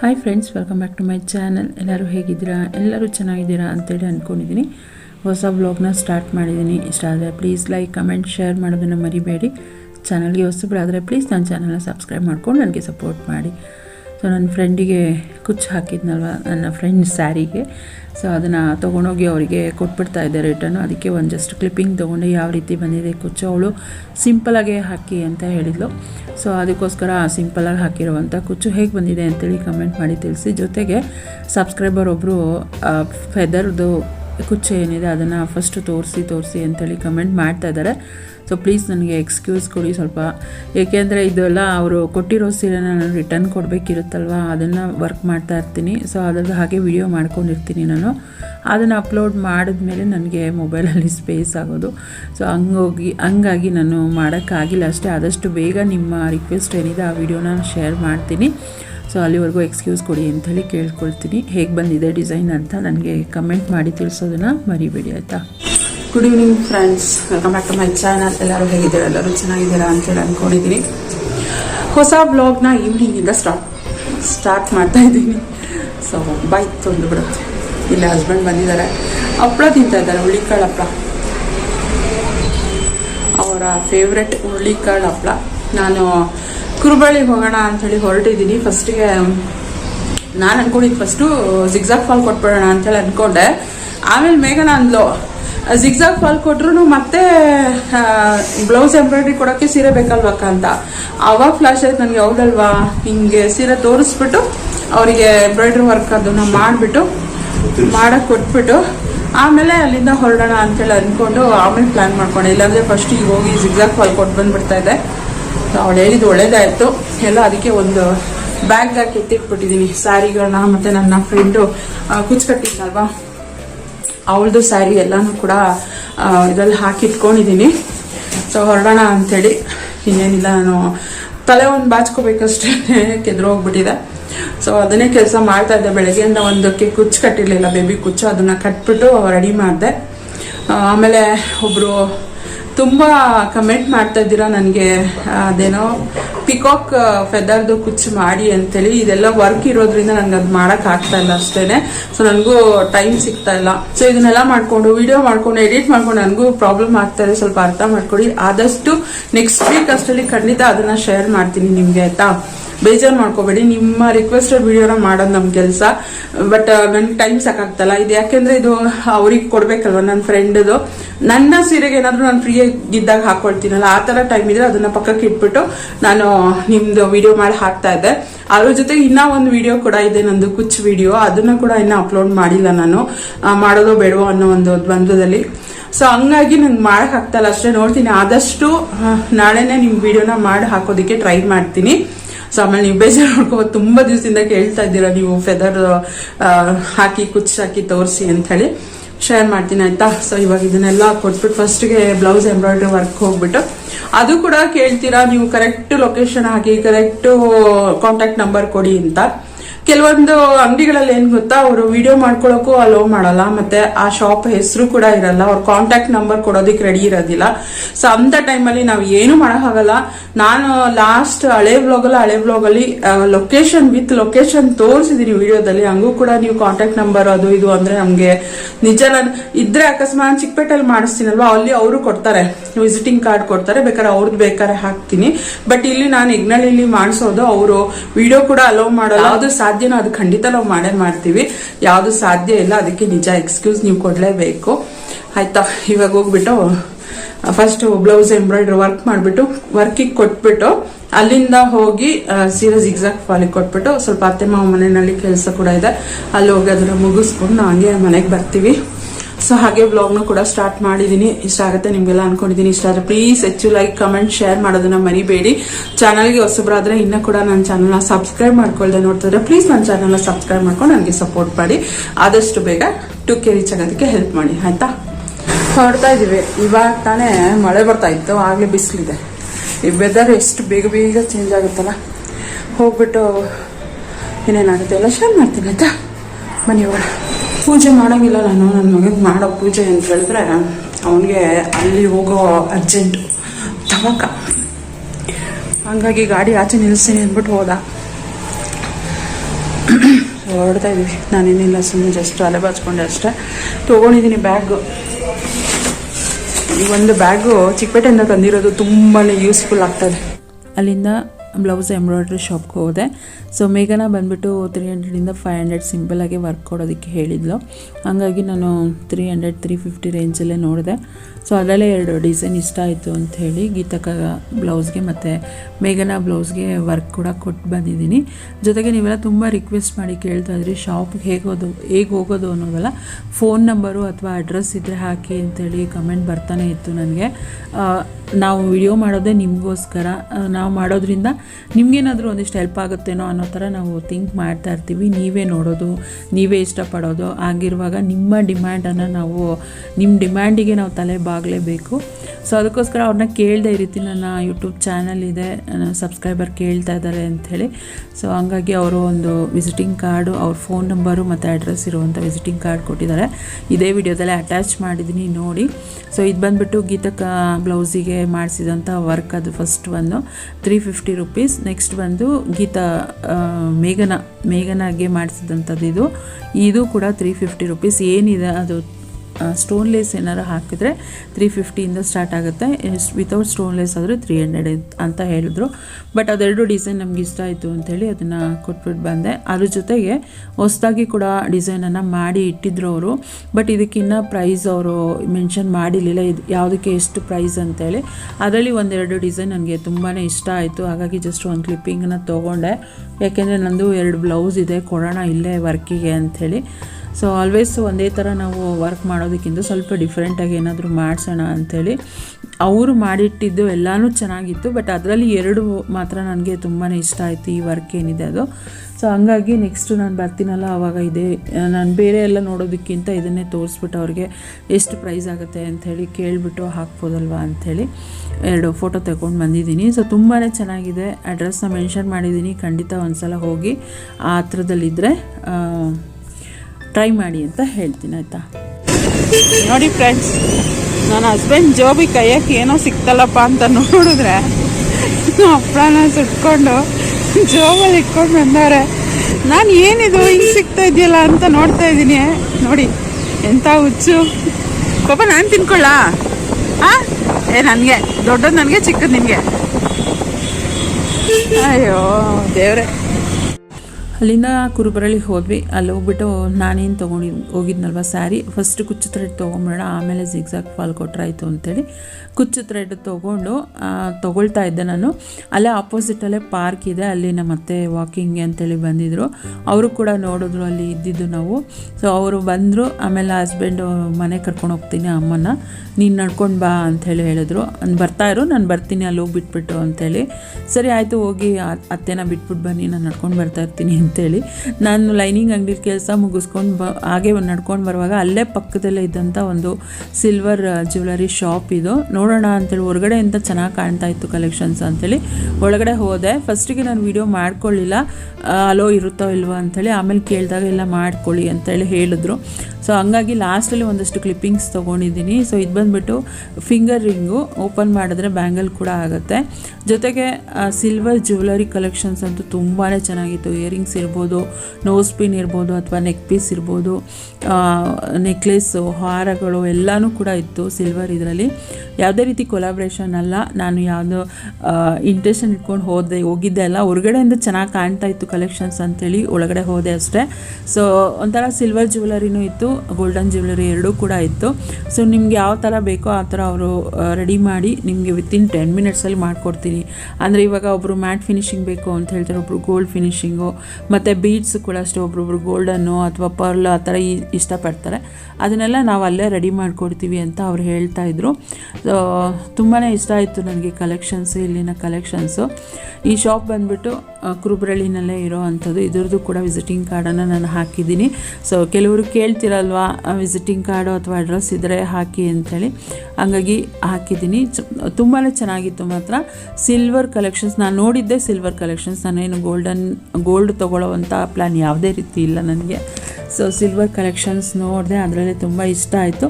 Hi friends welcome back to my channel ಎಲ್ಲರೂ ಹೇಗಿದ್ದೀರಾ? ಎಲ್ಲರೂ ಚೆನ್ನಾಗಿದ್ದೀರಾ ಅಂತೇಳಿ ಅಂದ್ಕೊಂಡಿದ್ದೀನಿ. ಹೊಸ ವ್ಲಾಗ್ನ ಸ್ಟಾರ್ಟ್ ಮಾಡಿದ್ದೀನಿ. ಇಷ್ಟ ಆದರೆ ಪ್ಲೀಸ್ ಲೈಕ್ ಕಮೆಂಟ್ ಶೇರ್ ಮಾಡೋದನ್ನು ಮರಿಬೇಡಿ. ಚಾನಲ್ಗೆ ಹೊಸಬರಾದರೆ ಪ್ಲೀಸ್ ನನ್ನ ಚಾನಲ್ನ ಸಬ್ಸ್ಕ್ರೈಬ್ ಮಾಡ್ಕೊಂಡು ನನಗೆ ಸಪೋರ್ಟ್ ಮಾಡಿ. ಸೊ ನನ್ನ ಫ್ರೆಂಡಿಗೆ ಕುಚ್ಚು ಹಾಕಿದ್ನಲ್ವ? ನನ್ನ ಫ್ರೆಂಡ್ ಸ್ಯಾರಿಗೆ. ಸೊ ಅದನ್ನು ತೊಗೊಂಡೋಗಿ ಅವರಿಗೆ ಕೊಟ್ಬಿಡ್ತಾ ಇದ್ದೆ ರಿಟರ್ನು ಅದಕ್ಕೆ ಒಂದು ಜಸ್ಟ್ ಕ್ಲಿಪ್ಪಿಂಗ್ ತೊಗೊಂಡು ಯಾವ ರೀತಿ ಬಂದಿದೆ ಕುಚ್ಚು, ಅವಳು ಸಿಂಪಲಾಗೆ ಹಾಕಿ ಅಂತ ಹೇಳಿದ್ಲು. ಸೊ ಅದಕ್ಕೋಸ್ಕರ ಸಿಂಪಲಾಗಿ ಹಾಕಿರುವಂಥ ಕುಚ್ಚು ಹೇಗೆ ಬಂದಿದೆ ಅಂತೇಳಿ ಕಮೆಂಟ್ ಮಾಡಿ ತಿಳಿಸಿ. ಜೊತೆಗೆ ಸಬ್ಸ್ಕ್ರೈಬರ್ ಒಬ್ಬರು ಫೆದರ್ದು ಕುಚ್ಚು ಏನಿದೆ ಅದನ್ನು ಫಸ್ಟು ತೋರಿಸಿ ತೋರಿಸಿ ಅಂತೇಳಿ ಕಮೆಂಟ್ ಮಾಡ್ತಾ ಇದ್ದಾರೆ. ಸೊ ಪ್ಲೀಸ್ ನನಗೆ ಎಕ್ಸ್ಕ್ಯೂಸ್ ಕೊಡಿ ಸ್ವಲ್ಪ. ಏಕೆಂದರೆ ಇದೆಲ್ಲ ಅವರು ಕೊಟ್ಟಿರೋ ಸೀರೆನ ನಾನು ರಿಟರ್ನ್ ಕೊಡಬೇಕಿರುತ್ತಲ್ವ? ಅದನ್ನು ವರ್ಕ್ ಮಾಡ್ತಾ ಇರ್ತೀನಿ. ಸೊ ಅದ್ರದ್ದು ಹಾಗೆ ವಿಡಿಯೋ ಮಾಡ್ಕೊಂಡಿರ್ತೀನಿ ನಾನು. ಅದನ್ನು ಅಪ್ಲೋಡ್ ಮಾಡಿದ್ಮೇಲೆ ನನಗೆ ಮೊಬೈಲಲ್ಲಿ ಸ್ಪೇಸ್ ಆಗೋದು. ಸೊ ಹಂಗೋಗಿ, ಹಂಗಾಗಿ ನಾನು ಮಾಡೋಕ್ಕಾಗಿಲ್ಲ ಅಷ್ಟೇ. ಆದಷ್ಟು ಬೇಗ ನಿಮ್ಮ ರಿಕ್ವೆಸ್ಟ್ ಏನಿದೆ ಆ ವಿಡಿಯೋನ ಶೇರ್ ಮಾಡ್ತೀನಿ. ಸೊ ಅಲ್ಲಿವರೆಗೂ ಎಕ್ಸ್ಕ್ಯೂಸ್ ಕೊಡಿ ಅಂತೇಳಿ ಕೇಳ್ಕೊಳ್ತೀನಿ. ಹೇಗೆ ಬಂದಿದೆ ಡಿಸೈನ್ ಅಂತ ನನಗೆ ಕಮೆಂಟ್ ಮಾಡಿ ತಿಳಿಸೋದನ್ನು ಮರಿಬೇಡಿ, ಆಯಿತಾ? Good evening friends welcome back to my channel ಎಲ್ಲರೂ ಹೇಗಿದ್ದೀರಾ? ಎಲ್ಲರೂ ಚೆನ್ನಾಗಿದ್ದೀರಾ ಅಂತೇಳಿ ಅಂದ್ಕೊಂಡಿದ್ದೀನಿ ಹೊಸ ಬ್ಲಾಗ್ನ ಈವ್ನಿಂಗಿಂದ ಸ್ಟಾರ್ಟ್ ಸ್ಟಾರ್ಟ್ ಮಾಡ್ತಾ ಇದ್ದೀನಿ. ಸೊ ಬೈಕ್ ತೊಂದು ಬಿಡುತ್ತೆ. ಇಲ್ಲಿ ಹಸ್ಬೆಂಡ್ ಬಂದಿದ್ದಾರೆ. ಹಪ್ಪಳ ತಿಂತಾ ಇದ್ದಾರೆ ಹುಳಿಕಾಳು ಹಪ್ಪಳ. ಅವರ ಫೇವ್ರೆಟ್ ಹುರುಳಿಕಾಳು ಹಪ್ಪಳ. ನಾನು ಕುರುಬಳ್ಳಿಗೆ ಹೋಗೋಣ ಅಂಥೇಳಿ ಹೊರಟಿದ್ದೀನಿ. ಫಸ್ಟಿಗೆ ನಾನು ಅಂದ್ಕೊಂಡಿದ್ದು ಫಸ್ಟು ಜಿಗ್ಜಾಗ್ ಫಾಲ್ ಕೊಟ್ಬಿಡೋಣ ಅಂತೇಳಿ ಅಂದ್ಕೊಂಡೆ ಆಮೇಲೆ ಮೇಘನ ಅಂದ್ಲು ಜಿಗ್ಜಾಗ್ ಫಾಲ್ ಕೊಟ್ರು ಮತ್ತೆ ಬ್ಲೌಸ್ ಎಂಬ್ರಾಯ್ಡ್ರಿ ಕೊಡೋಕ್ಕೆ ಸೀರೆ ಬೇಕಲ್ವಕ್ಕ ಅಂತ ಅವಾಗ ಫ್ಲಾಶ್ ಆಯ್ತು ನನಗೆ, ಹೌದಲ್ವಾ? ಹಿಂಗೆ ಸೀರೆ ತೋರಿಸ್ಬಿಟ್ಟು ಅವರಿಗೆ ಎಂಬ್ರಾಯ್ಡ್ರಿ ವರ್ಕ್ ಅದನ್ನು ಮಾಡಿಬಿಟ್ಟು ಮಾಡಕ್ಕೆ ಕೊಟ್ಬಿಟ್ಟು, ಆಮೇಲೆ ಅಲ್ಲಿಂದ ಹೊರಡೋಣ ಅಂತೇಳಿ ಅಂದ್ಕೊಂಡು ಆಮೇಲೆ ಪ್ಲ್ಯಾನ್ ಮಾಡ್ಕೊಂಡೆ. ಇಲ್ಲಾಂದರೆ ಫಸ್ಟ್ ಈಗ ಹೋಗಿ ಜಿಗ್ಜಾಗ್ ಫಾಲ್ ಕೊಟ್ಟು ಬಂದ್ಬಿಡ್ತಾ ಇದೆ. ಅವಳು ಹೇಳಿದ್ದು ಒಳ್ಳೇದಾಯಿತು. ಎಲ್ಲ ಅದಕ್ಕೆ ಒಂದು ಬ್ಯಾಗ್ದಾಗ ಎತ್ತಿಟ್ಬಿಟ್ಟಿದ್ದೀನಿ. ಸ್ಯಾರಿಗಳನ್ನ ಮತ್ತು ನನ್ನ ಫ್ರೆಂಡು ಕುಚ್ಚು ಕಟ್ಟಿದ್ನಲ್ವಾ ಅವಳದು ಸ್ಯಾರಿ ಎಲ್ಲಾನು ಕೂಡ ಇದರಲ್ಲಿ ಹಾಕಿ ಇಟ್ಕೊಂಡಿದ್ದೀನಿ ಸೊ ಹೊರಡೋಣ ಅಂಥೇಳಿ ಇನ್ನೇನಿಲ್ಲ, ನಾನು ತಲೆ ಒಂದು ಬಾಚ್ಕೋಬೇಕಷ್ಟೇ ಕೆದ್ರು ಹೋಗ್ಬಿಟ್ಟಿದೆ. ಸೊ ಅದನ್ನೇ ಕೆಲಸ ಮಾಡ್ತಾ ಇದ್ದೆ ಬೆಳಗ್ಗೆಯಿಂದ ಒಂದಕ್ಕೆ ಕುಚ್ಚು ಕಟ್ಟಿರಲಿಲ್ಲ ಬೇಬಿ ಕುಚ್ಚು. ಅದನ್ನ ಕಟ್ಬಿಟ್ಟು ರೆಡಿ ಮಾಡಿದೆ. ಆಮೇಲೆ ಒಬ್ರು ತುಂಬ ಕಮೆಂಟ್ ಮಾಡ್ತಾ ಇದ್ದೀರಾ ನನಗೆ. ಅದೇನೋ ಪಿಕಾಕ್ ಫೆದರ್ದು ಕುಚ್ಚು ಮಾಡಿ ಅಂತೇಳಿ ಇದೆಲ್ಲ ವರ್ಕ್ ಇರೋದ್ರಿಂದ ನನಗೆ ಅದು ಆಗ್ತಾ ಇಲ್ಲ ಅಷ್ಟೇನೆ. ಸೊ ನನಗೂ ಟೈಮ್ ಸಿಗ್ತಾ ಇಲ್ಲ. ಸೊ ಇದನ್ನೆಲ್ಲ ಮಾಡ್ಕೊಂಡು ವಿಡಿಯೋ ಮಾಡ್ಕೊಂಡು ಎಡಿಟ್ ಮಾಡ್ಕೊಂಡು ನನಗೂ ಪ್ರಾಬ್ಲಮ್ ಆಗ್ತಾ ಇದೆ. ಸ್ವಲ್ಪ ಅರ್ಥ ಮಾಡ್ಕೊಡಿ ಆದಷ್ಟು ನೆಕ್ಸ್ಟ್ ವೀಕ್ ಅಷ್ಟರಲ್ಲಿ ಖಂಡಿತ ಅದನ್ನ ಶೇರ್ ಮಾಡ್ತೀನಿ ನಿಮಗೆ, ಆಯ್ತಾ? ಬೇಜಾರು ಮಾಡ್ಕೋಬೇಡಿ. ನಿಮ್ಮ ರಿಕ್ವೆಸ್ಟೆಡ್ ವಿಡಿಯೋನ ಮಾಡೋದು ನಮ್ಮ ಕೆಲಸ. ಬಟ್ ನನ್ ಟೈಮ್ ಸಾಕಾಗ್ತಲ್ಲ. ಇದು ಯಾಕೆಂದ್ರೆ ಇದು ಅವ್ರಿಗೆ ಕೊಡ್ಬೇಕಲ್ವ ನನ್ನ ಫ್ರೆಂಡ್ದು ನನ್ನ ಸೀರೆಗೆ ಏನಾದ್ರು ನಾನು ಫ್ರೀ ಇದ್ದಾಗ ಹಾಕೊಳ್ತೀನಲ್ಲ, ಆ ತರ ಟೈಮ್ ಇದ್ರೆ ಅದನ್ನ ಪಕ್ಕಕ್ಕೆ ಇಟ್ಬಿಟ್ಟು ನಾನು ನಿಮ್ದು ವಿಡಿಯೋ ಮಾಡಿ ಹಾಕ್ತಾ ಇದ್ದೆ. ಅದ್ರ ಜೊತೆಗೆ ಇನ್ನ ಒಂದು ವಿಡಿಯೋ ಕೂಡ ಇದೆ, ನಂದು ಕುಚ್ ವಿಡಿಯೋ ಅದನ್ನ ಕೂಡ ಇನ್ನ ಅಪ್ಲೋಡ್ ಮಾಡಿಲ್ಲ ನಾನು. ಮಾಡೋದೋ ಬೇಡವೋ ಅನ್ನೋ ಒಂದು ದ್ವಂದ್ವದಲ್ಲಿ. ಸೊ ಹಂಗಾಗಿ ನಂಗೆ ಮಾಡಕ್ ಹಾಕ್ತಲ್ಲ ಅಷ್ಟೇ ನೋಡ್ತೀನಿ. ಆದಷ್ಟು ನಾಳೆನೆ ನಿಮ್ ವಿಡಿಯೋನ ಮಾಡಿ ಹಾಕೋದಕ್ಕೆ ಟ್ರೈ ಮಾಡ್ತೀನಿ. ಸೊ ಆಮೇಲೆ ನೀವು ಬೇಜಾರು ನೋಡ್ಕೋಬೋದು ತುಂಬಾ ದಿವಸದಿಂದ ಕೇಳ್ತಾ ಇದ್ದೀರಾ ನೀವು ಫೆದರ್ ಹಾಕಿ ಕುಚ್ ಹಾಕಿ ತೋರಿಸಿ ಅಂತ ಹೇಳಿ ಶೇರ್ ಮಾಡ್ತೀನಿ ಆಯ್ತಾ? ಸೊ ಇವಾಗ ಇದನ್ನೆಲ್ಲ ಕೊಟ್ಬಿಟ್ಟು ಫಸ್ಟ್ಗೆ ಬ್ಲೌಸ್ ಎಂಬ್ರಾಯ್ಡ್ರಿ ವರ್ಕ್ ಹೋಗ್ಬಿಟ್ಟು ಅದು ಕೂಡ ಕೇಳ್ತೀರಾ? ನೀವು ಕರೆಕ್ಟ್ ಲೊಕೇಶನ್ ಹಾಕಿ ಕರೆಕ್ಟ್ ಕಾಂಟ್ಯಾಕ್ಟ್ ನಂಬರ್ ಕೊಡಿ ಅಂತ. ಕೆಲವೊಂದು ಅಂಗಡಿಗಳಲ್ಲಿ ಏನ್ ಗೊತ್ತಾ, ಅವರು ವಿಡಿಯೋ ಮಾಡ್ಕೊಳಕ್ಕೂ ಅಲೋ ಮಾಡಲ್ಲ, ಮತ್ತೆ ಆ ಶಾಪ್ ಹೆಸರು ಕೂಡ ಇರಲ್ಲ, ಅವ್ರ ಕಾಂಟ್ಯಾಕ್ಟ್ ನಂಬರ್ ಕೊಡೋದಕ್ಕೆ ರೆಡಿ ಇರೋದಿಲ್ಲ. ಸೊ ಅಂತ ಟೈಮಲ್ಲಿ ನಾವು ಏನು ಮಾಡೋಕ್ಕಾಗಲ್ಲ. ನಾನು ಲಾಸ್ಟ್ ಹಳೆ ಬ್ಲಾಗ್ ಅಲ್ಲ, ಹಳೆ ಬ್ಲಾಗ್ ಅಲ್ಲಿ ಲೊಕೇಶನ್ ವಿತ್ ಲೊಕೇಶನ್ ತೋರಿಸಿದೀನಿ ವಿಡಿಯೋದಲ್ಲಿ ಹಂಗೂ ಕೂಡ ನೀವು ಕಾಂಟ್ಯಾಕ್ಟ್ ನಂಬರ್ ಅದು ಇದು ಅಂದ್ರೆ ನಮ್ಗೆ ನಿಜ ನಾನು ಇದ್ರೆ ಅಕಸ್ಮಾತ್ ಚಿಕ್ಕಪೇಟೆಯಲ್ಲಿ ಮಾಡಿಸ್ತೀನಲ್ವಾ, ಅಲ್ಲಿ ಅವರು ಕೊಡ್ತಾರೆ. ವಿಸಿಟಿಂಗ್ ಕಾರ್ಡ್ ಕೊಡ್ತಾರೆ, ಬೇಕಾದ್ರೆ ಅವ್ರದ್ದು ಬೇಕಾದ್ರೆ ಹಾಕ್ತೀನಿ. ಬಟ್ ಇಲ್ಲಿ ನಾನು ಇಗ್ನಳ್ಳಿಲಿ ಮಾಡಿಸೋದು, ಅವರು ವಿಡಿಯೋ ಕೂಡ ಅಲೋ ಮಾಡಲ್ಲ. ಯಾವ್ದು ಸಾಧ್ಯನೋ ಅದು ಖಂಡಿತ ನಾವು ಮಾಡೇ ಮಾಡ್ತೀವಿ. ಯಾವುದು ಸಾಧ್ಯ ಇಲ್ಲ, ಅದಕ್ಕೆ ನಿಜ ಎಕ್ಸ್ಕ್ಯೂಸ್ ನೀವು ಕೊಡಲೇಬೇಕು. ಆಯ್ತಾ? ಇವಾಗ ಹೋಗ್ಬಿಟ್ಟು ಫಸ್ಟ್ ಬ್ಲೌಸ್ ಎಂಬ್ರಾಯ್ಡ್ರಿ ವರ್ಕ್ ಮಾಡಿಬಿಟ್ಟು ವರ್ಕಿಗೆ ಕೊಟ್ಬಿಟ್ಟು, ಅಲ್ಲಿಂದ ಹೋಗಿ ಸೀರೆ ಎಕ್ಸಾಕ್ಟ್ ಫಾಲಿಗೆ ಕೊಟ್ಬಿಟ್ಟು, ಸ್ವಲ್ಪ ಅತ್ತೆ ಮಾವ ಮನೆಯಲ್ಲಿ ಕೆಲಸ ಕೂಡ ಇದೆ. ಅಲ್ಲಿ ಹೋಗಿ ಅದನ್ನ ಮುಗಿಸ್ಕೊಂಡು, ಹಂಗೆ ಮನೆಗೆ ಬರ್ತೀವಿ. ಸೊ ಹಾಗೆ ನ ಕೂಡ ಸ್ಟಾರ್ಟ್ ಮಾಡಿದ್ದೀನಿ ಇಷ್ಟ ಆಗುತ್ತೆ ನಿಮ್ಗೆಲ್ಲ ಅನ್ಕೊಂಡಿದ್ದೀನಿ ಇಷ್ಟ ಆದ್ರೆ ಪ್ಲೀಸ್ ಹೆಚ್ಚು ಲೈಕ್ ಕಮೆಂಟ್ ಶೇರ್ ಮಾಡೋದನ್ನ ಮರಿಬೇಡಿ. ಚಾನಲ್ಗೆ ಹೊಸಬ್ರಾದ್ರೆ ಇನ್ನೂ ಕೂಡ ನನ್ನ ಚಾನಲ್ನ ಸಬ್ಸ್ಕ್ರೈಬ್ ಮಾಡ್ಕೊಳ್ದೆ ನೋಡ್ತಿದ್ರೆ ಪ್ಲೀಸ್ ನನ್ನ ಚಾನಲ್ನ ಸಬ್ಸ್ಕ್ರೈಬ್ ಮಾಡ್ಕೊಂಡು ನನಗೆ ಸಪೋರ್ಟ್ ಮಾಡಿ. ಆದಷ್ಟು ಬೇಗ ಟು ಕೆ ರೀಚ್ ಆಗೋದಕ್ಕೆ ಹೆಲ್ಪ್ ಮಾಡಿ. ಆಯ್ತಾ? ಹೊರಡ್ತಾ ಇದೀವಿ. ಇವಾಗ ತಾನೇ ಮಳೆ ಬರ್ತಾ ಇತ್ತು. ಆಗ್ಲೇ ಬಿಸಿಲಿದೆ. ಈ ವೆದರ್ ಎಷ್ಟು ಬೇಗ ಬೇಗ ಚೇಂಜ್ ಆಗುತ್ತಲ್ಲ? ಹೋಗ್ಬಿಟ್ಟು ಏನೇನಾಗುತ್ತೆ ಎಲ್ಲ ಶೇರ್ ಮಾಡ್ತೀನಿ, ಆಯ್ತಾ? ಬನ್ನಿ ಹೋಗೋಣ ಪೂಜೆ ಮಾಡೋಂಗಿಲ್ಲ ನಾನು ನನ್ನ ಮಗನಿಗೆ ಮಾಡೋ ಪೂಜೆ ಅಂತ ಹೇಳಿದ್ರೆ ಅವನಿಗೆ ಅಲ್ಲಿ ಹೋಗೋ ಅರ್ಜೆಂಟು ತಮಕ. ಹಂಗಾಗಿ ಗಾಡಿ ಆಚೆ ನಿಲ್ಲಿಸ್ತೀನಿ ಅಂದ್ಬಿಟ್ಟು ಹೋದ. ಹೊರಡ್ತಾ ಇದ್ದೀವಿ ನಾನೇನಿಲ್ಲ ಸುಮ್ಮನೆ ಜಸ್ಟ್ ಅಲೆ ಬಾಚ್ಕೊಂಡೆ ಅಷ್ಟೇ. ತೊಗೊಂಡಿದ್ದೀನಿ ಬ್ಯಾಗು ಈ ಒಂದು ಬ್ಯಾಗು ಚಿಕ್ಕಪೇಟೆಯಿಂದ ತಂದಿರೋದು ತುಂಬಾ ಯೂಸ್ಫುಲ್ ಆಗ್ತದೆ ಅಲ್ಲಿಂದ ಬ್ಲೌಸ್ ಎಂಬ್ರಾಯ್ಡ್ರಿ ಶಾಪ್ಗೆ ಹೋದೆ. ಸೊ ಮೇಘನ ಬಂದುಬಿಟ್ಟು ತ್ರೀ ಹಂಡ್ರೆಡಿಂದ ಫೈವ್ ಹಂಡ್ರೆಡ್ ಸಿಂಪಲಾಗಿ ವರ್ಕ್ ಕೊಡೋದಕ್ಕೆ ಹೇಳಿದ್ಲು. ಹಾಗಾಗಿ ನಾನು ತ್ರೀ ಹಂಡ್ರೆಡ್ ತ್ರೀ ಫಿಫ್ಟಿ ರೇಂಜಲ್ಲೇ ನೋಡಿದೆ. ಸೊ ಅದರಲ್ಲೇ ಎರಡು ಡಿಸೈನ್ ಇಷ್ಟ ಆಯಿತು ಅಂತ ಹೇಳಿ ಗೀತಕ ಬ್ಲೌಸ್ಗೆ ಮತ್ತು ಮೇಘನ ಬ್ಲೌಸ್ಗೆ ವರ್ಕ್ ಕೂಡ ಕೊಟ್ಟು ಬಂದಿದ್ದೀನಿ. ಜೊತೆಗೆ ನೀವೆಲ್ಲ ತುಂಬ ರಿಕ್ವೆಸ್ಟ್ ಮಾಡಿ ಕೇಳ್ತಾ ಇದ್ರಿ ಶಾಪ್ಗೆ ಹೇಗೋದು, ಹೇಗೆ ಹೋಗೋದು ಅನ್ನೋದಲ್ಲ ಫೋನ್ ನಂಬರು ಅಥವಾ ಅಡ್ರೆಸ್ ಇದ್ದರೆ ಹಾಕಿ ಅಂತೇಳಿ ಕಮೆಂಟ್ ಬರ್ತಾನೆ ಇತ್ತು ನನಗೆ. ನಾವು ವಿಡಿಯೋ ಮಾಡೋದೇ ನಿಮಗೋಸ್ಕರ. ನಾವು ಮಾಡೋದ್ರಿಂದ ನಿಮಗೇನಾದರೂ ಒಂದಿಷ್ಟು ಹೆಲ್ಪ್ ಆಗುತ್ತೇನೋ ಅನ್ನೋ ಥರ ನಾವು ಥಿಂಕ್ ಮಾಡ್ತಾ ಇರ್ತೀವಿ. ನೀವೇ ನೋಡೋದು, ನೀವೇ ಇಷ್ಟಪಡೋದು. ಆಗಿರುವಾಗ ನಿಮ್ಮ ಡಿಮ್ಯಾಂಡನ್ನು ನಾವು, ನಿಮ್ಮ ಡಿಮ್ಯಾಂಡಿಗೆ ನಾವು ತಲೆ ಬಾಗಲೇಬೇಕು. ಸೊ ಅದಕ್ಕೋಸ್ಕರ ಅವ್ರನ್ನ ಕೇಳಿದೆ ಈ ರೀತಿ ನನ್ನ ಯೂಟ್ಯೂಬ್ ಚಾನಲ್ ಇದೆ. ಸಬ್ಸ್ಕ್ರೈಬರ್ ಕೇಳ್ತಾ ಇದ್ದಾರೆ ಅಂಥೇಳಿ. ಸೊ ಹಂಗಾಗಿ ಅವರು ಒಂದು ವಿಸಿಟಿಂಗ್ ಕಾರ್ಡು ಅವ್ರ ಫೋನ್ ನಂಬರು ಮತ್ತು ಅಡ್ರೆಸ್ ಇರುವಂಥ ವಿಸಿಟಿಂಗ್ ಕಾರ್ಡ್ ಕೊಟ್ಟಿದ್ದಾರೆ. ಇದೇ ವಿಡಿಯೋದಲ್ಲಿ ಅಟ್ಯಾಚ್ ಮಾಡಿದ್ದೀನಿ ನೋಡಿ. ಸೊ ಇದು ಬಂದುಬಿಟ್ಟು ಗೀತಕ್ಕ ಬ್ಲೌಸಿಗೆ ಮಾಡಿಸಿದಂಥ ವರ್ಕ್ ಅದು ಫಸ್ಟ್ ಒಂದು ತ್ರೀ ಫಿಫ್ಟಿ ನೆಕ್ಸ್ಟ್ ಬಂದು ಗೀತಾ ಮೇಘನ ಮೇಘನಾಗೆ ಮಾಡಿಸಿದಂಥದ್ದು ಇದು. ಇದು ಕೂಡ ತ್ರೀ ಫಿಫ್ಟಿ ರುಪೀಸ್ ಏನಿದೆ ಅದು ಸ್ಟೋನ್ ಲೇಸ್ ಏನಾರು ಹಾಕಿದ್ರೆ ತ್ರೀ ಫಿಫ್ಟಿಯಿಂದ ಸ್ಟಾರ್ಟ್ ಆಗುತ್ತೆ. ವಿತೌಟ್ ಸ್ಟೋನ್ ಲೇಸ್ ಆದರೆ ತ್ರೀ ಹಂಡ್ರೆಡ್ ಅಂತ ಹೇಳಿದ್ರು. ಬಟ್ ಅದೆರಡು ಡಿಸೈನ್ ನಮ್ಗೆ ಇಷ್ಟ ಆಯಿತು ಅಂಥೇಳಿ ಅದನ್ನು ಕೊಟ್ಬಿಟ್ಟು ಬಂದೆ. ಅದ್ರ ಜೊತೆಗೆ ಹೊಸದಾಗಿ ಕೂಡ ಡಿಸೈನನ್ನು ಮಾಡಿ ಇಟ್ಟಿದ್ರು ಅವರು. ಬಟ್ ಇದಕ್ಕಿನ್ನ ಪ್ರೈಸ್ ಅವರು ಮೆನ್ಷನ್ ಮಾಡಿರಲಿಲ್ಲ. ಇದು ಯಾವುದಕ್ಕೆ ಎಷ್ಟು ಪ್ರೈಸ್ ಅಂತೇಳಿ ಅದರಲ್ಲಿ ಒಂದೆರಡು ಡಿಸೈನ್ ನನಗೆ ತುಂಬಾ ಇಷ್ಟ ಆಯಿತು. ಹಾಗಾಗಿ ಜಸ್ಟ್ ಒಂದು ಕ್ಲಿಪ್ಪಿಂಗನ್ನ ತೊಗೊಂಡೆ. ಯಾಕೆಂದರೆ ನಂದು ಎರಡು ಬ್ಲೌಸ್ ಇದೆ. ಕೊಡೋಣ ಇಲ್ಲೇ ವರ್ಕಿಗೆ ಅಂಥೇಳಿ ಸೊ ಆಲ್ವೇಸ್ ಒಂದೇ ಥರ ನಾವು ವರ್ಕ್ ಮಾಡೋದಕ್ಕಿಂತ ಸ್ವಲ್ಪ ಡಿಫ್ರೆಂಟಾಗಿ ಏನಾದರೂ ಮಾಡಿಸೋಣ ಅಂಥೇಳಿ ಅವರು ಮಾಡಿಟ್ಟಿದ್ದು ಎಲ್ಲನೂ ಚೆನ್ನಾಗಿತ್ತು ಬಟ್ ಅದರಲ್ಲಿ ಎರಡು ಮಾತ್ರ ನನಗೆ ತುಂಬಾ ಇಷ್ಟ ಆಯಿತು ಈ ವರ್ಕ್ ಏನಿದೆ ಅದು. ಸೊ ಹಂಗಾಗಿ ನೆಕ್ಸ್ಟು ನಾನು ಬರ್ತೀನಲ್ಲ ಆವಾಗ ಇದೆ, ನಾನು ಬೇರೆ ಎಲ್ಲ ನೋಡೋದಕ್ಕಿಂತ ಇದನ್ನೇ ತೋರಿಸ್ಬಿಟ್ಟು ಅವ್ರಿಗೆ ಎಷ್ಟು ಪ್ರೈಸ್ ಆಗುತ್ತೆ ಅಂಥೇಳಿ ಕೇಳಿಬಿಟ್ಟು ಹಾಕ್ಬೋದಲ್ವಾ ಅಂಥೇಳಿ ಎರಡು ಫೋಟೋ ತಗೊಂಡು ಬಂದಿದ್ದೀನಿ. ಸೊ ತುಂಬಾ ಚೆನ್ನಾಗಿದೆ ಅಡ್ರೆಸ್ನ ಮೆನ್ಷನ್ ಮಾಡಿದ್ದೀನಿ, ಖಂಡಿತ ಒಂದು ಸಲ ಹೋಗಿ ಆ ಹತ್ರದಲ್ಲಿದ್ದರೆ ಟ್ರೈ ಮಾಡಿ ಅಂತ ಹೇಳ್ತೀನಿ, ಆಯಿತಾ? ನೋಡಿ ಫ್ರೆಂಡ್ಸ್ ನನ್ನ ಹಸ್ಬೆಂಡ್ ಜೋಬಿ ಕೈಯಕ್ಕೆ ಏನೋ ಸಿಕ್ತಲ್ಲಪ್ಪ ಅಂತ ನೋಡಿದ್ರೆ ಹಪ್ಪಳನ ಸುಟ್ಕೊಂಡು ಜೋಬಲ್ಲಿ ಇಟ್ಕೊಂಡು ಬಂದವ್ರೆ. ನಾನು ಏನಿದು, ಹಿಂಗೆ ಸಿಗ್ತಾ ಇದೆಯಲ್ಲ ಅಂತ ನೋಡ್ತಾ ಇದ್ದೀನಿ. ನೋಡಿ ಎಂಥ ಹುಚ್ಚು. ಪಾಪ ನಾನು ತಿನ್ಕೊಳ್ಳ? ಹಾಂ ಏ, ನನಗೆ, ದೊಡ್ಡದು ನನಗೆ, ಚಿಕ್ಕದು ನಿನಗೆ. ಅಯ್ಯೋ, ದೇವ್ರೆ. ಅಲ್ಲಿಂದ ಕುರುಬರಲ್ಲಿ ಹೋದ್ವಿ. ಅಲ್ಲಿ ಹೋಗ್ಬಿಟ್ಟು ನಾನೇನು ತೊಗೊಂಡು, ಹೋಗಿದ್ನಲ್ವ ಸ್ಯಾರಿ? ಫಸ್ಟ್ ಕುಚ್ಚು ಥ್ರೆಡ್ ತೊಗೊಂಬಿಡೋಣ ಆಮೇಲೆ ಜಿಗ್ಸಾಕ್ ಫಾಲ್ ಕೊಟ್ರಾಯಿತು ಅಂತೇಳಿ ಕುಚ್ಚು ಥ್ರೆಡ್ ತೊಗೊಂಡು ತೊಗೊಳ್ತಾ ಇದ್ದೆ ನಾನು. ಅಲ್ಲೇ ಆಪೋಸಿಟಲ್ಲೇ ಪಾರ್ಕ್ ಇದೆ ಅಲ್ಲಿ ನಮ್ಮ ಅತ್ತೆ ವಾಕಿಂಗ್ ಅಂತೇಳಿ ಬಂದಿದ್ದರು ಅವರು ಕೂಡ ನೋಡಿದ್ರು, ಅಲ್ಲಿ ಇದ್ದಿದ್ದು ನಾವು. ಸೊ ಅವರು ಬಂದರು, ಆಮೇಲೆ ಹಸ್ಬೆಂಡು ಮನೆ ಕರ್ಕೊಂಡು ಹೋಗ್ತೀನಿ ಅಮ್ಮನ ನೀನು ನಡ್ಕೊಂಡು ಬಾ ಅಂಥೇಳಿ ಹೇಳಿದ್ರು. ಬರ್ತಾ ಇರು, ನಾನು ಬರ್ತೀನಿ, ಅಲ್ಲಿ ಹೋಗಿ ಬಿಟ್ಬಿಟ್ಟು ಅಂತೇಳಿ. ಸರಿ, ಆಯಿತು, ಹೋಗಿ ಅತ್ತೆನ ಬಿಟ್ಬಿಟ್ಟು ಬನ್ನಿ, ನಾನು ನಡ್ಕೊಂಡು ಬರ್ತಾ ಇರ್ತೀನಿ ಅಂತೇಳಿ ನಾನು ಲೈನಿಂಗ್ ಅಂಗಡಿ ಕೆಲಸ ಮುಗಿಸ್ಕೊಂಡು ಬ, ಹಾಗೆ ನಡ್ಕೊಂಡು ಬರುವಾಗ ಅಲ್ಲೇ ಪಕ್ಕದಲ್ಲೇ ಇದ್ದಂಥ ಒಂದು ಸಿಲ್ವರ್ ಜ್ಯುವೆಲರಿ ಶಾಪ್ ಇದು. ನೋಡೋಣ ಅಂತೇಳಿ ಹೊರಗಡೆಯಿಂದ ಚೆನ್ನಾಗಿ ಕಾಣ್ತಾ ಇತ್ತು ಕಲೆಕ್ಷನ್ಸ್ ಅಂತೇಳಿ. ಒಳಗಡೆ ಹೋದೆ. ಫಸ್ಟಿಗೆ ನಾನು ವಿಡಿಯೋ ಮಾಡ್ಕೊಳ್ಳಿಲ್ಲ. ಅಲೋ ಇರುತ್ತೋ ಇಲ್ವೋ ಅಂಥೇಳಿ ಆಮೇಲೆ ಕೇಳಿದಾಗ ಎಲ್ಲ ಮಾಡ್ಕೊಳ್ಳಿ ಅಂತೇಳಿ ಹೇಳಿದ್ರು. ಸೊ ಹಂಗಾಗಿ ಲಾಸ್ಟಲ್ಲಿ ಒಂದಷ್ಟು ಕ್ಲಿಪ್ಪಿಂಗ್ಸ್ ತೊಗೊಂಡಿದ್ದೀನಿ. ಸೊ ಇದು ಬಂದುಬಿಟ್ಟು ಫಿಂಗರ್ ರಿಂಗು ಓಪನ್ ಮಾಡಿದ್ರೆ ಬ್ಯಾಂಗಲ್ ಕೂಡ ಆಗುತ್ತೆ. ಜೊತೆಗೆ ಸಿಲ್ವರ್ ಜ್ಯುವೆಲರಿ ಕಲೆಕ್ಷನ್ಸ್ ಅಂತೂ ತುಂಬಾ ಚೆನ್ನಾಗಿತ್ತು. ಇಯರಿಂಗ್ಸ್ ಇರ್ಬೋದು ನೋಸ್ ಪಿನ್ ಇರ್ಬೋದು ಅಥವಾ ನೆಕ್ ಪೀಸ್ ಇರ್ಬೋದು ನೆಕ್ಲೆಸ್ಸು ಹಾರಗಳು ಎಲ್ಲನೂ ಕೂಡ ಇತ್ತು ಸಿಲ್ವರ್ ಇದರಲ್ಲಿ. ಯಾವುದೇ ರೀತಿ ಕೊಲಾಬ್ರೇಷನ್ ಅಲ್ಲ, ನಾನು ಯಾವುದೋ ಇಂಟ್ರೆಷನ್ ಇಟ್ಕೊಂಡು ಹೋದೆ, ಹೋಗಿದ್ದೆ ಅಲ್ಲ, ಹೊರಗಡೆಯಿಂದ ಚೆನ್ನಾಗಿ ಕಾಣ್ತಾ ಇತ್ತು ಕಲೆಕ್ಷನ್ಸ್ ಅಂತೇಳಿ ಒಳಗಡೆ ಹೋದೆ ಅಷ್ಟೇ. ಸೊ ಒಂಥರ ಸಿಲ್ವರ್ ಜ್ಯುವೆಲರಿನೂ ಇತ್ತು ಗೋಲ್ಡನ್ ಜ್ಯುವೆಲರಿ ಎರಡೂ ಕೂಡ ಇತ್ತು. ಸೊ ನಿಮ್ಗೆ ಯಾವ ಥರ ಬೇಕೋ ಆ ಥರ ಅವರು ರೆಡಿ ಮಾಡಿ ನಿಮಗೆ ವಿತಿನ್ ಟೆನ್ ಮಿನಿಟ್ಸಲ್ಲಿ ಮಾಡಿಕೊಡ್ತೀನಿ. ಅಂದರೆ ಇವಾಗ ಒಬ್ಬರು ಮ್ಯಾಟ್ ಫಿನಿಶಿಂಗ್ ಬೇಕು ಅಂತ ಹೇಳ್ತಾರೆ ಒಬ್ಬರು ಗೋಲ್ಡ್ ಫಿನಿಶಿಂಗು ಮತ್ತು ಬೀಡ್ಸ್ ಕೂಡ ಅಷ್ಟೇ ಒಬ್ರೊಬ್ರು ಗೋಲ್ಡನ್ನು ಅಥವಾ ಪರ್ಲ್ ಆ ಥರ ಇಷ್ಟಪಡ್ತಾರೆ. ಅದನ್ನೆಲ್ಲ ನಾವು ಅಲ್ಲೇ ರೆಡಿ ಮಾಡಿಕೊಡ್ತೀವಿ ಅಂತ ಅವ್ರು ಹೇಳ್ತಾ ಇದ್ರು. ತುಂಬಾ ಇಷ್ಟ ಆಯಿತು ನನಗೆ ಕಲೆಕ್ಷನ್ಸು ಇಲ್ಲಿನ ಕಲೆಕ್ಷನ್ಸು ಈ ಶಾಪ್ ಬಂದುಬಿಟ್ಟು ಕುರುಬ್ರಳ್ಳಿನಲ್ಲೇ ಇರೋ ಅಂಥದ್ದು. ಇದ್ರದ್ದು ಕೂಡ ವಿಸಿಟಿಂಗ್ ಕಾರ್ಡನ್ನು ನಾನು ಹಾಕಿದ್ದೀನಿ. ಸೊ ಕೆಲವರು ಕೇಳ್ತಿರಲ್ವಾ ವಿಸಿಟಿಂಗ್ ಕಾರ್ಡು ಅಥವಾ ಅಡ್ರೆಸ್ ಇದ್ದರೆ ಹಾಕಿ ಅಂಥೇಳಿ. ಹಂಗಾಗಿ ಹಾಕಿದ್ದೀನಿ. ತುಂಬಾ ಚೆನ್ನಾಗಿತ್ತು ಮಾತ್ರ. ಸಿಲ್ವರ್ ಕಲೆಕ್ಷನ್ಸ್ ನಾನು ನೋಡಿದ್ದೆ ಸಿಲ್ವರ್ ಕಲೆಕ್ಷನ್ಸ್ ನಾನೇನು ಗೋಲ್ಡನ್ ಗೋಲ್ಡ್ ತೊಗೊಳ್ಳೋವಂಥ ಪ್ಲ್ಯಾನ್ ಯಾವುದೇ ರೀತಿ ಇಲ್ಲ ನನಗೆ. ಸೊ ಸಿಲ್ವರ್ ಕಲೆಕ್ಷನ್ಸ್ ನೋಡಿದೆ ಅದರಲ್ಲಿ ತುಂಬ ಇಷ್ಟ ಆಯಿತು.